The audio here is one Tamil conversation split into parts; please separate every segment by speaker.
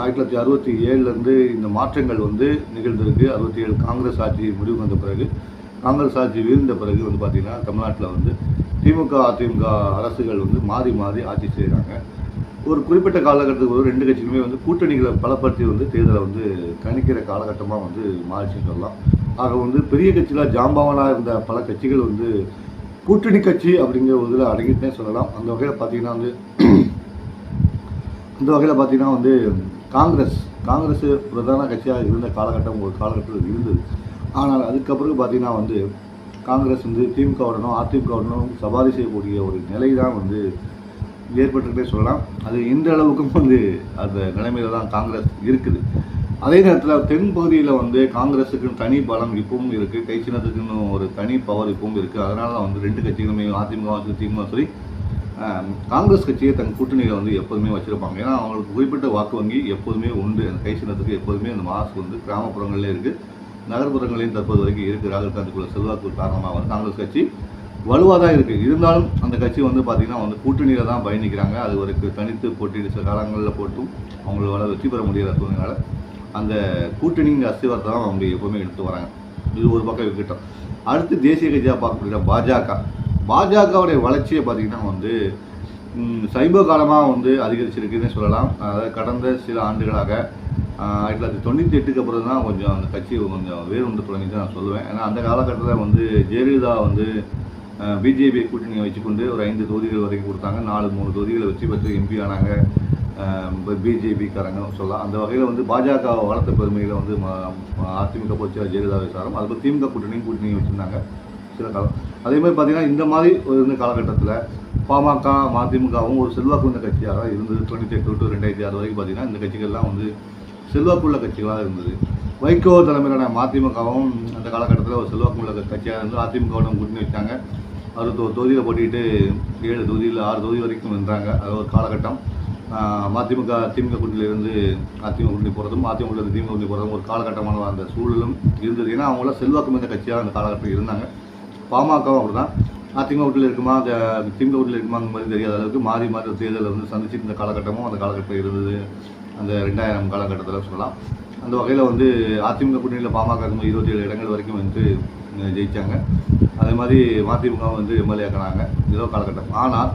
Speaker 1: ஆயிரத்தி தொள்ளாயிரத்தி அறுபத்தி ஏழுலேருந்து இந்த மாற்றங்கள் வந்து நிகழ்ந்திருக்கு. அறுபத்தி ஏழு காங்கிரஸ் ஆட்சி முடிவு வந்த பிறகு காங்கிரஸ் ஆட்சி வீழ்ந்த பிறகு வந்து பார்த்திங்கன்னா தமிழ்நாட்டில் வந்து திமுக அதிமுக அரசுகள் வந்து மாறி மாறி ஆட்சி செய்கிறாங்க ஒரு குறிப்பிட்ட காலகட்டத்துக்கு ஒரு ரெண்டு கட்சிக்குமே வந்து கூட்டணிகளை பலப்படுத்தி வந்து தேர்தலை வந்து கணிக்கிற காலகட்டமாக வந்து மாறிச்சுன்னு சொல்லலாம். ஆக வந்து பெரிய கட்சியில் ஜாம்பவனாக இருந்த பல கட்சிகள் வந்து கூட்டணி கட்சி அப்படிங்கிற ஒரு இதில் அடங்கிட்டே சொல்லலாம். அந்த வகையில் பார்த்தீங்கன்னா வந்து அந்த வகையில் பார்த்தீங்கன்னா வந்து காங்கிரஸ் காங்கிரஸ் பிரதான கட்சியாக இருந்த காலகட்டம் ஒரு காலகட்டத்தில் இருந்தது. ஆனால் அதுக்கப்புறம் பார்த்திங்கன்னா வந்து காங்கிரஸ் வந்து திமுகவுடனும் அதிமுகவுடனும் சவாரி செய்யக்கூடிய ஒரு நிலை தான் வந்து ஏற்பட்டுக்கிட்டே சொல்லலாம். அது இந்த அளவுக்கும் வந்து அந்த நிலைமையில தான் காங்கிரஸ் இருக்குது. அதே நேரத்தில் தென் பகுதியில் வந்து காங்கிரஸுக்குன்னு தனி பலம் இப்பவும் இருக்குது கை சின்னத்துக்குன்னு ஒரு தனி பவர் இப்பவும் இருக்குது அதனால தான் வந்து ரெண்டு கட்சிகளுமே அதிமுக திமுக சரி காங்கிரஸ் கட்சியை தன் கூட்டணியில் வந்து எப்போதுமே வச்சுருப்பாங்க. ஏன்னா அவங்களுக்கு குறிப்பிட்ட வாக்கு வங்கி எப்போதுமே உண்டு. அந்த கை சின்னத்துக்கு எப்போதுமே அந்த மாசு வந்து கிராமப்புறங்களிலே இருக்குது நகர்ப்புறங்களையும் தற்போது வரைக்கும் இருக்குது ராகுல் காந்திக்குள்ள செல்வாக்கு காரணமாக வந்து காங்கிரஸ் கட்சி வலுவாக தான் இருக்குது இருந்தாலும் அந்த கட்சி வந்து பார்த்திங்கன்னா வந்து கூட்டணியில் தான் பயணிக்கிறாங்க. அது வரைக்கும் தனித்து போட்டியிட சில காலங்களில் போட்டும் அவங்களால வெற்றி பெற முடியாத சூழ்நிலை அந்த கூட்டணிங்க அஸ்திவாரத்தை தான் அவங்க எப்போவுமே எடுத்து வராங்க. இது ஒரு பக்கம் இருக்கட்டும் அடுத்து தேசிய கட்சியாக பார்க்கக்கூடிய பாஜக. பாஜகவுடைய வளர்ச்சியை பார்த்திங்கன்னா வந்து சைப காலமாக வந்து அதிகரிச்சிருக்குன்னு சொல்லலாம். அதாவது கடந்த சில ஆண்டுகளாக ஆயிரத்தி தொள்ளாயிரத்தி தொண்ணூற்றி எட்டுக்கு அப்புறம் தான் கொஞ்சம் அந்த கட்சி கொஞ்சம் வேறுண்டு தொடங்கிட்டு நான் சொல்லுவேன். ஏன்னா அந்த காலகட்டத்தில் வந்து ஜெயலலிதா வந்து பிஜேபி கூட்டணியை வச்சுக்கொண்டு ஒரு ஐந்து தொகுதிகள் வரைக்கும் கொடுத்தாங்க. நாலு மூணு தொகுதிகளை வச்சு பத்து எம்பி ஆனாங்க. பிஜேபிக்காரங்க சொல்லலாம். அந்த வகையில் வந்து பாஜக வளர்த்த பெருமையில் வந்து ம- அதிமுக போச்சு ஜெயலலிதா விசாரம் அதுக்கு திமுக கூட்டணியும் கூட்டணி வச்சுருந்தாங்க. சில காலம் அதே மாதிரி பார்த்தீங்கன்னா இந்த மாதிரி ஒரு இருந்த காலகட்டத்தில் பாமக மதிமுகவும் ஒரு செல்வாக்கு வந்த கட்சியாக இருந்தது. தொண்ணூற்றி எட்டு டு ரெண்டாயிரத்தி ஆறு வரைக்கும் பார்த்தீங்கன்னா இந்த கட்சிகள்லாம் வந்து செல்வாக்குள்ள கட்சிகளாக இருந்தது. வைகோ தலைமையிலான மதிமுகவும் அந்த காலகட்டத்தில் ஒரு செல்வாக்குள்ள கட்சியாக இருந்து அதிமுகவுடன் கூட்டணி வச்சாங்க. அறுபத்தோரு தொகுதியில் போட்டிட்டு ஏழு தொகுதியில் ஆறு தொகுதி வரைக்கும் வென்றாங்க அது ஒரு காலகட்டம். மதிமுக திமுக கூட்டணியிலிருந்து அதிமுக கூட்டணி போகிறதும் அதிமுக திமுக கூட்டணி போகிறதும் ஒரு காலகட்டமான அந்த சூழலும் இருந்தது. ஏன்னா அவங்களாம் செல்வாக்கு மிகுந்த கட்சியாக அந்த காலகட்டத்தில் இருந்தாங்க. பாமகவும் அப்படிதான். அதிமுக வீட்டில் இருக்குமா அந்த திமுக வீட்டில் இருக்குமாங்கிற மாதிரி தெரியாத அளவுக்கு மாறி மாறி ஒரு தேர்தலை வந்து சந்திச்சு இந்த காலகட்டமும் அந்த காலகட்டம் இருந்தது. அந்த ரெண்டாயிரம் காலகட்டத்தில் சொல்லலாம். அந்த வகையில் வந்து அதிமுக கூட்டணியில் பாமக இருக்கும்போது இருபத்தி ஏழு இடங்கள் வரைக்கும் வந்து ஜெயித்தாங்க ஜெயிச்சாங்க. அதே மாதிரி மதிமுக வந்து எம்எல்ஏ ஆக்கினாங்க. ஏதோ காலகட்டம். ஆனால்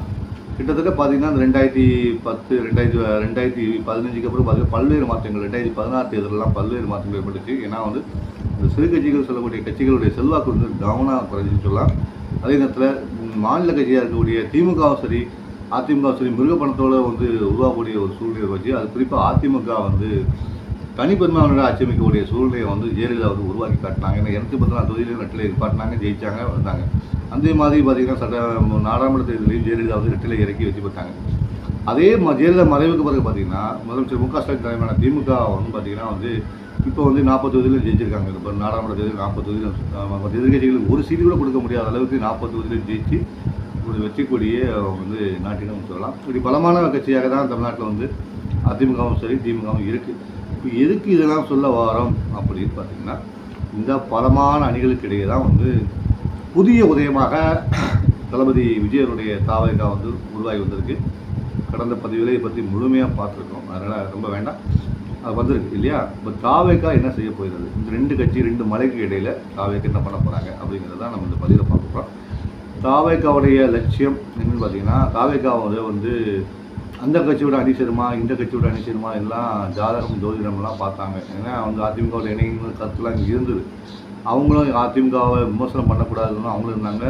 Speaker 1: கிட்டத்தட்ட பார்த்தீங்கன்னா இந்த ரெண்டாயிரத்தி பத்து ரெண்டாயிரத்தி ரெண்டாயிரத்தி பதினஞ்சுக்கு அப்புறம் பார்த்தீங்கன்னா பல்வேறு மாற்றங்கள் ரெண்டாயிரத்தி பதினாறு தேர்தலெலாம் பல்வேறு மாற்றங்கள் ஏற்பட்டுச்சு. ஏன்னா வந்து இந்த சிறு கட்சிகள் சொல்லக்கூடிய கட்சிகளுடைய செல்வாக்கு வந்து கவனம் குறைஞ்சின்னு சொல்லலாம். அதே நேரத்தில் மாநில கட்சியாக இருக்கக்கூடிய திமுகவும் சரி அதிமுக சரி மிருகப்பணத்தோடு வந்து உருவாகக்கூடிய ஒரு சூழ்நிலை வச்சு அது குறிப்பாக அதிமுக வந்து தனிப்பெருமானோட ஆட்சி அமைக்கக்கூடிய சூழ்நிலையை வந்து ஜெயலலிதா வந்து உருவாக்கி காட்டினாங்க. ஏன்னா எனக்கு பத்து தொகுதியிலையும் தொகுதியிலும் காட்டினாங்க ஜெயித்தாங்க ஜெயிச்சாங்க வந்தாங்க. அதே மாதிரி பார்த்தீங்கன்னா சட்ட நாடாளுமன்ற தேர்தலையும் ஜெயலலிதா வந்து ரெட்டில் இறக்கி வச்சு பார்த்தாங்க அதே ம ஜெயலலிதா மறைவுக்கு பிறகு பார்த்தீங்கன்னா முதலமைச்சர் மு க ஸ்டாலின் தலைமையான திமுக வந்து பார்த்தீங்கன்னா வந்து இப்போ வந்து நாற்பது தொகுதியிலும் ஜெயிச்சிருக்காங்க. இப்போ நாடாளுமன்ற தேர்தல் நாற்பது தொகுதியில் எதிர்கட்சிகளுக்கு ஒரு சீட்டு கூட கொடுக்க முடியாத அளவுக்கு நாற்பது தொகுதியிலும் ஜெயிச்சு ஒரு வெற்றி கொடியே அவங்க வந்து நாட்டிடம் சொல்லலாம் இப்படி பலமான கட்சியாக தான் தமிழ்நாட்டில் வந்து அதிமுகவும் சரி திமுகவும் இருக்குது இப்போ எதுக்கு இதெல்லாம் சொல்ல வாரம் அப்படின்னு பார்த்தீங்கன்னா இந்த பலமான அணிகளுக்கு இடையே தான் வந்து புதிய உதயமாக தளபதி விஜயனுடைய தாவகா வந்து உருவாகி வந்திருக்கு. கடந்த பதிவிலே இதை பற்றி முழுமையாக பார்த்துருக்கோம். அதனால் ரொம்ப வேண்டாம். அது வந்திருக்கு இல்லையா? இப்போ தாவேக்கா என்ன செய்ய போகிறது? இந்த ரெண்டு கட்சி ரெண்டு மலைக்கு இடையில் தாவேக்கா என்ன பண்ண போகிறாங்க அப்படிங்கிறத தான் நம்ம இந்த பதிவில் பார்க்க போகிறோம் தாவேக்காவுடைய லட்சியம் என்னென்னு பார்த்தீங்கன்னா தாவேக்காவோட வந்து அந்த கட்சியோட அணி சேருமா இந்த கட்சியோட அணி சேருமா எல்லாம் ஜாதகம் ஜோதிடம்லாம் பார்த்தாங்க. ஏன்னா அவங்க அதிமுகவோட இணைங்கிற கருத்துலாம் இங்கே இருந்தது. அவங்களும் அதிமுகவை விமர்சனம் பண்ணக்கூடாதுன்னு அவங்களும் இருந்தாங்க.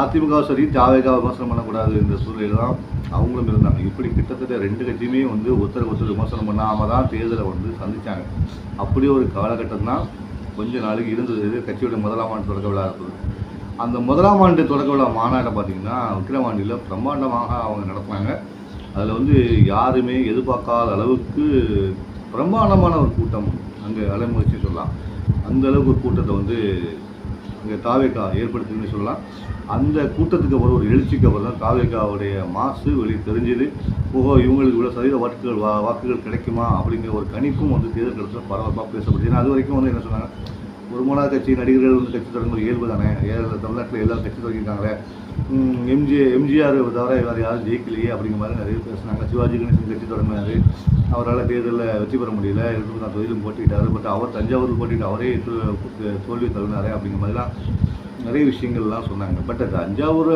Speaker 1: அதிமுக சரி ஜாவேகாவை விமர்சனம் பண்ணக்கூடாது என்ற சூழ்நிலை தான் அவங்களும் இருந்தாங்க. இப்படி கிட்டத்தட்ட ரெண்டு கட்சியுமே வந்து ஒருத்தருக்கு ஒருத்தர் விமர்சனம் பண்ணாமல் தான் தேர்தலை வந்து சந்திச்சாங்க. அப்படி ஒரு காலகட்டம் தான் கொஞ்ச நாளைக்கு இருந்தது. கட்சியோட முதலாம் ஆண்டு தொடக்க விழா இருந்தது அந்த முதலாம் ஆண்டு தொடக்க விழா மாநாட்டை பார்த்தீங்கன்னா விக்கிரவாண்டியில் பிரம்மாண்டமாக அவங்க நடத்துனாங்க. அதில் வந்து யாருமே எதிர்பார்க்காத அளவுக்கு பிரம்மாண்டமான ஒரு கூட்டம் அங்கே அலைமுயற்சி சொல்லலாம். அந்த அளவுக்கு ஒரு கூட்டத்தை வந்து இங்கே தாவேக்கா ஏற்படுத்துதுன்னு சொல்லலாம். அந்த கூட்டத்துக்கு அப்புறம் ஒரு எழுச்சிக்கு அப்புறம் தான் தாவேக்காவுடைய மாசு வெளியே தெரிஞ்சது. ஓஹோ இவங்களுக்கு இவ்வளோ சதவீத வாக்குகள் வா வாக்குகள் கிடைக்குமா அப்படிங்கிற ஒரு கணிப்பும் வந்து தேர்தல் இடத்துல பரபரப்பாக பேசப்படுது. ஏன்னா அது வரைக்கும் வந்து என்ன சொன்னாங்க? ஒரு மூணாவது கட்சி நடிகர்கள் வந்து கட்சி தொடங்க இயல்பு தானே? ஏழு தமிழ்நாட்டில் எல்லாரும் கட்சி தொடங்கியிருக்காங்களே. எம்ஜி எம்ஜிஆர் தவிர வேறு யாரும் ஜெயிக்கலையே அப்படிங்கிற மாதிரி நிறைய பேசுனாங்க சிவாஜி கணேசன் கட்சி தொடங்கினார். அவரால் தேர்தலில் வெற்றி பெற முடியல. இருந்து நான் தொழிலும் போட்டிட்டாரு. பட் அவர் தஞ்சாவூர் போட்டிட்டு அவரே தோல்வி தழுவினாரே அப்படிங்கிற மாதிரிலாம் நிறைய விஷயங்கள்லாம் சொன்னாங்க. பட் தஞ்சாவூர்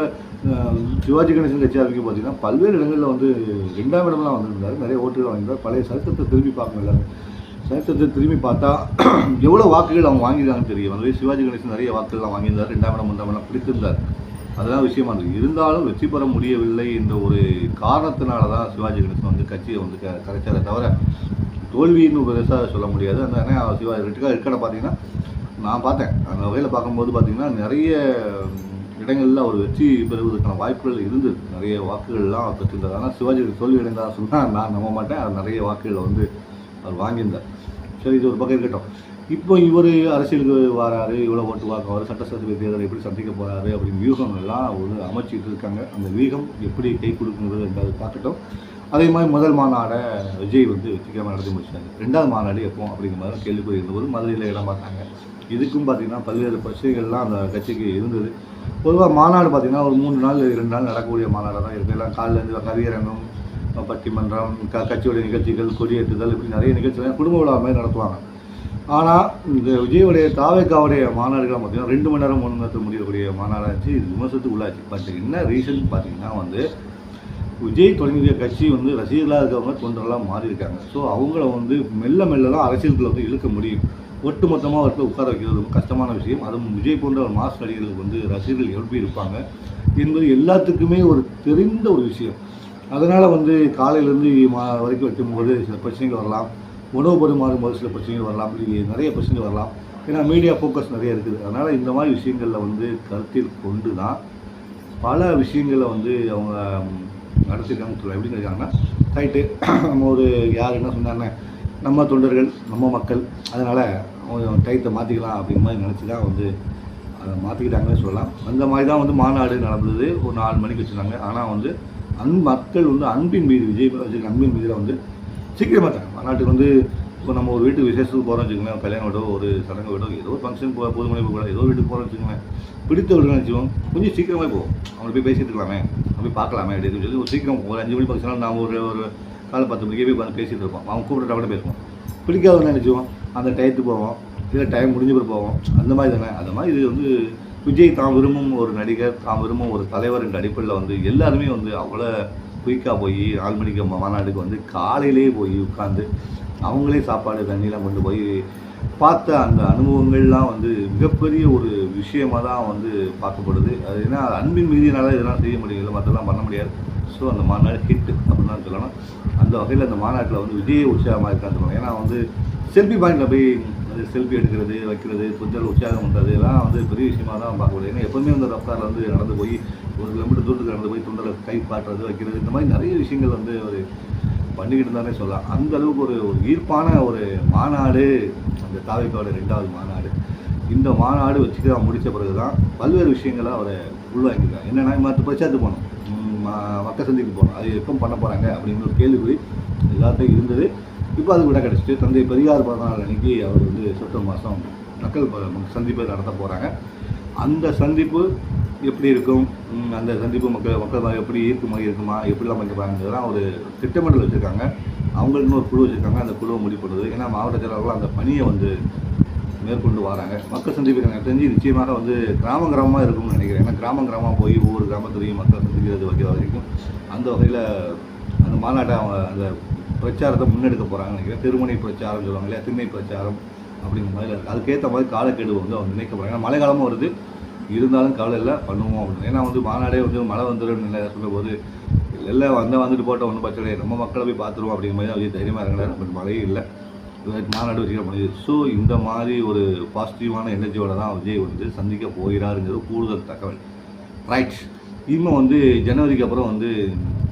Speaker 1: சிவாஜி கணேசன் கட்சி ஆரம்பிக்கும் பார்த்தீங்கன்னா பல்வேறு இடங்களில் வந்து ரெண்டாம் இடம்லாம் வந்திருந்தார். நிறைய ஓட்டுகள் வாங்கியிருந்தார். பழைய சரித்திரத்தை திரும்பி பார்க்கணும் எல்லாரும். சரித்திரத்தை திரும்பி பார்த்தா எவ்வளோ வாக்குகள் அவங்க வாங்கியிருக்காங்கன்னு தெரியும் வந்து சிவாஜி கணேசன் நிறைய வாக்குகள்லாம் வாங்கியிருந்தார். ரெண்டாம் இடம் மூன்றாம் இடம் பிடித்திருந்தார். அதெல்லாம் விஷயமா இருக்குது இருந்தாலும் வெற்றி பெற முடியவில்லை என்ற ஒரு காரணத்தினால தான் சிவாஜி கணேசன் வந்து கட்சியை வந்து க கரைச்சாரே தவிர தோல்வின்னு பெருசாக சொல்ல முடியாது. அந்த ஏன்னா சிவாஜி ரெட்டுக்காக இருக்கடை பார்த்தீங்கன்னா நான் பார்த்தேன். அந்த வகையில் பார்க்கும்போது பார்த்தீங்கன்னா நிறைய இடங்களில் அவர் வெற்றி பெறுவதற்கான வாய்ப்புகள் இருந்தது. நிறைய வாக்குகள்லாம் பெற்றிருந்தார். ஆனால் சிவாஜி தோல்வி அடைந்தார் சொன்னால் நான் நம்ப மாட்டேன். அது நிறைய வாக்குகளை வந்து அவர் வாங்கியிருந்தார். சரி இது ஒரு பக்கம் இருக்கட்டும். இப்போ இவர் அரசியலுக்கு வராரு இவ்வளோ ஓட்டு வாக்குவார் சட்டசபை தேர்தலை எப்படி சந்திக்க போகிறாரு அப்படின்னு வியூகம் எல்லாம் ஒரு அமைச்சிட்டு இருக்காங்க. அந்த வியூகம் எப்படி கை கொடுக்குங்கிறது ரெண்டாவது பார்க்கட்டும். அதே மாதிரி முதல் மாநாடை விஜய் வந்து வெற்றிகரமாக நடத்தி முடிச்சாங்க ரெண்டாவது மாநாடு எப்போ அப்படிங்கிற மாதிரி கேள்விக்குறி இருந்தபோது மதுரையில் இடம் பார்த்தாங்க. இதுக்கும் பார்த்தீங்கன்னா பல்வேறு பிரச்சனைகள்லாம் அந்த கட்சிக்கு இருந்தது. பொதுவாக மாநாடு பார்த்தீங்கன்னா ஒரு மூணு நாள் ரெண்டு நாள் நடக்கக்கூடிய மாநாடாக தான் இருக்குது எல்லாம் காலிலேருந்து கவியரங்கம் பட்டிமன்றம் க கட்சியுடைய நிகழ்ச்சிகள் கொடியேற்றுதல் இப்படி நிறைய நிகழ்ச்சிகள் குடும்ப விழா மாதிரி நடத்துவாங்க. ஆனால் இந்த விஜயோடைய தாவேக்காவுடைய மாநாடுகள் பார்த்தீங்கன்னா ரெண்டு மணி நேரம் மூணு நேரத்தில் முடியக்கூடிய மாநாடாச்சு இது விமர்சனத்துக்கு உள்ளாச்சு. பட் என்ன ரீசன் பார்த்தீங்கன்னா வந்து விஜய் தொடங்கிய கட்சி வந்து ரசிகர்களாக இருக்கவங்க தொண்டர்களாக மாறி இருக்காங்க ஸோ அவங்கள வந்து மெல்ல மெல்ல தான் அரசியலுக்குள்ள வந்து இழுக்க முடியும். ஒட்டு மொத்தமாக அவர்கிட்ட உட்கார வைக்கிறது ரொம்ப கஷ்டமான விஷயம். அதுவும் விஜய் போன்ற ஒரு மாஸ் நடிகர்களுக்கு வந்து ரசிகர்கள் எப்படி இருப்பாங்க. என்பது எல்லாத்துக்குமே ஒரு தெரிந்த ஒரு விஷயம். அதனால் வந்து காலையிலேருந்து மா வரைக்கும் வைக்கும்போது சில பிரச்சனைகள் வரலாம். உணவு பரிமாறும் போது சில பிரச்சனைகள் வரலாம். இப்படி நிறைய பிரச்சனைகள் வரலாம். ஏன்னா மீடியா ஃபோக்கஸ் நிறைய இருக்குது. அதனால் இந்த மாதிரி விஷயங்களில் வந்து கருத்தில் கொண்டு தான் பல விஷயங்களை வந்து அவங்க நடத்திருக்காங்க. சொல்லலாம். எப்படி இருக்காங்கன்னா ரைட்டு நம்ம ஒரு யார் என்ன சொன்னாங்க நம்ம தொண்டர்கள் நம்ம மக்கள் அதனால் அவங்க டயத்தை மாற்றிக்கலாம் அப்படிங்கிற மாதிரி நினச்சி தான் வந்து அதை மாற்றிக்கிட்டாங்கன்னு சொல்லலாம். அந்த மாதிரி தான் வந்து மாநாடு நடந்தது. ஒரு நாலு மணிக்கு வச்சுருந்தாங்க. ஆனால் வந்து அன் மக்கள் வந்து அன்பின் மீது விஜய் வச்சுருக்க அன்பின் மீதில் வந்து சீக்கிரமாக மாநாட்டுக்கு வந்து இப்போ நம்ம ஒரு வீட்டுக்கு விசேஷத்துக்கு போகிறோம் வச்சுக்கோங்களேன் கல்யாண வீடோ ஒரு சடங்கு வீடோ ஏதோ ஒரு ஃபங்க்ஷன் போ பொது மணி போகலாம் ஏதோ வீட்டுக்கு போகிறோம் வச்சுக்கோங்களேன். பிடித்தவர்கள் வச்சுக்கோம் கொஞ்சம் சீக்கிரமாக போவோம். அவங்களை போய் பேசிட்டு இருக்கலாமே. போய் பார்க்கலாமே அப்படின்னு சொல்லி ஒரு சீக்கிரம் ஒரு அஞ்சு மணி ஃபங்க்ஷனால் நான் ஒரு ஒரு காலை பத்து மணிக்கே போய் உட்காந்து பேசிட்டு இருப்போம். அவங்க கூப்பிட்டு கூட பேசுவோம். பிடிக்காதவங்க நினச்சிவோம் அந்த டயத்துக்கு போவோம். இல்லை டைம் முடிஞ்ச பிறகு போவோம். அந்த மாதிரி தானே. அந்த மாதிரி இது வந்து விஜய் தான் விரும்பும் ஒரு நடிகர் தான் விரும்பும் ஒரு தலைவர் என்ற அடிப்படையில் வந்து எல்லாருமே வந்து அவ்வளோ குயிக்காக போய் நாலு மணிக்கு மாநாடுக்கு வந்து காலையிலேயே போய் உட்காந்து அவங்களே சாப்பாடு தண்ணியெலாம் கொண்டு போய் பார்த்த அந்த அனுபவங்கள்லாம் வந்து மிகப்பெரிய ஒரு விஷயமாக தான் வந்து பார்க்கப்படுது. அது ஏன்னா அன்பின் மீதியினால இதெல்லாம் செய்ய முடியல மற்றெல்லாம் பண்ண முடியாது. ஸோ அந்த மாநாடு ஹிட் அப்படின்னு தான் சொல்லணும். அந்த வகையில் அந்த மாநாட்டில் வந்து விஜய் உற்சாகமாக இருக்கான்னு சொல்லணும். ஏன்னா வந்து செல்ஃபி பாயிண்டில் போய் அது செல்ஃபி எடுக்கிறது வைக்கிறது கொஞ்சம் உற்சாகம் பண்ணுறது இதெல்லாம் வந்து பெரிய விஷயமா தான் பார்க்க முடியும் ஏன்னா எப்பவுமே வந்து ரஃப்தாரில் வந்து நடந்து போய் ஒரு கிலோமீட்டர் தூரத்துக்கு நடந்து போய் தொண்டரை கை காட்டுறது வைக்கிறது இந்த மாதிரி நிறைய விஷயங்கள் வந்து ஒரு பண்ணிக்கிட்டு தானே சொல்லலாம். அந்த அளவுக்கு ஒரு ஒரு ஈர்ப்பான ஒரு மாநாடு அந்த தாவைக்கோட ரெண்டாவது மாநாடு. இந்த மாநாடு வச்சுக்க முடித்த பிறகு தான் பல்வேறு விஷயங்களை அவரை உள்வாங்கிருக்காங்க என்னென்னா மற்ற பிரச்சாரத்துக்கு போகணும். ம- மக்கள் சந்திக்கு போகணும். அது எப்போ பண்ண போகிறாங்க அப்படிங்கிற ஒரு கேள்விக்குறி எல்லாத்தையும் இருந்தது. இப்போ அது விட கிடச்சிட்டு தந்தை பெரியார் பிறந்த நாள் அன்னைக்கு அவர் வந்து செப்டம்பர் மாதம் மக்கள் சந்திப்பு நடத்த போகிறாங்க அந்த சந்திப்பு எப்படி இருக்கும்? அந்த சந்திப்பு மக்கள் மக்கள் எப்படி ஈர்க்குமா இருக்குமா? எப்படிலாம் பண்ணிப்பாங்கிறதுலாம் ஒரு திட்டமிடல் வச்சுருக்காங்க. அவங்களுக்குன்னு ஒரு குழு வச்சுருக்காங்க. அந்த குழுவை முடிவு பண்ணுறது ஏன்னா மாவட்ட செயலாளர்கள் அந்த பணியை வந்து மேற்கொண்டு வராங்க. மக்கள் சந்திப்பு எனக்கு தெரிஞ்சு நிச்சயமாக வந்து கிராம கிராமமாக இருக்கும்னு நினைக்கிறேன். ஏன்னா கிராம கிராமமாக போய் ஒவ்வொரு கிராமத்துலேயும் மக்கள் சந்திக்கிறது வைக்கிற வரைக்கும் அந்த வகையில் அந்த மாநாட்டை அவங்க அந்த பிரச்சாரத்தை முன்னெடுக்க போகிறாங்கன்னு நினைக்கிறேன். திருமணி பிரச்சாரம் சொல்லுவாங்க இல்லையா? திண்ணை பிரச்சாரம் அப்படிங்கிற மாதிரி இருக்குது அதுக்கேற்ற மாதிரி காலக்கெடு வந்து அவங்க நினைக்க போகிறாங்க ஏன்னா மழை காலமும் வருது. இருந்தாலும் கவலை இல்லை பண்ணுவோம் அப்படின்னு. ஏன்னா வந்து மாநாடே வந்து மழை வந்துடும் இல்லை சொல்லும்போது எல்லாம் வந்தால் வந்துட்டு போட்டால் ஒன்றும் பிரச்சனை இல்லை. நம்ம மக்களை போய் பார்த்துருவோம் அப்படிங்கிற மாதிரி அவங்க தைரியமாக இருக்கிறாரு பட் மழையே இல்லை. மாநாடு வச்சுக்க முடியுது ஸோ இந்த மாதிரி ஒரு பாசிட்டிவான எனர்ஜியோட தான் விஜய் வந்து சந்திக்க போகிறாருங்கிறது கூடுதல் தகவல். ரைட் இன்னும் வந்து ஜனவரிக்கு அப்புறம் வந்து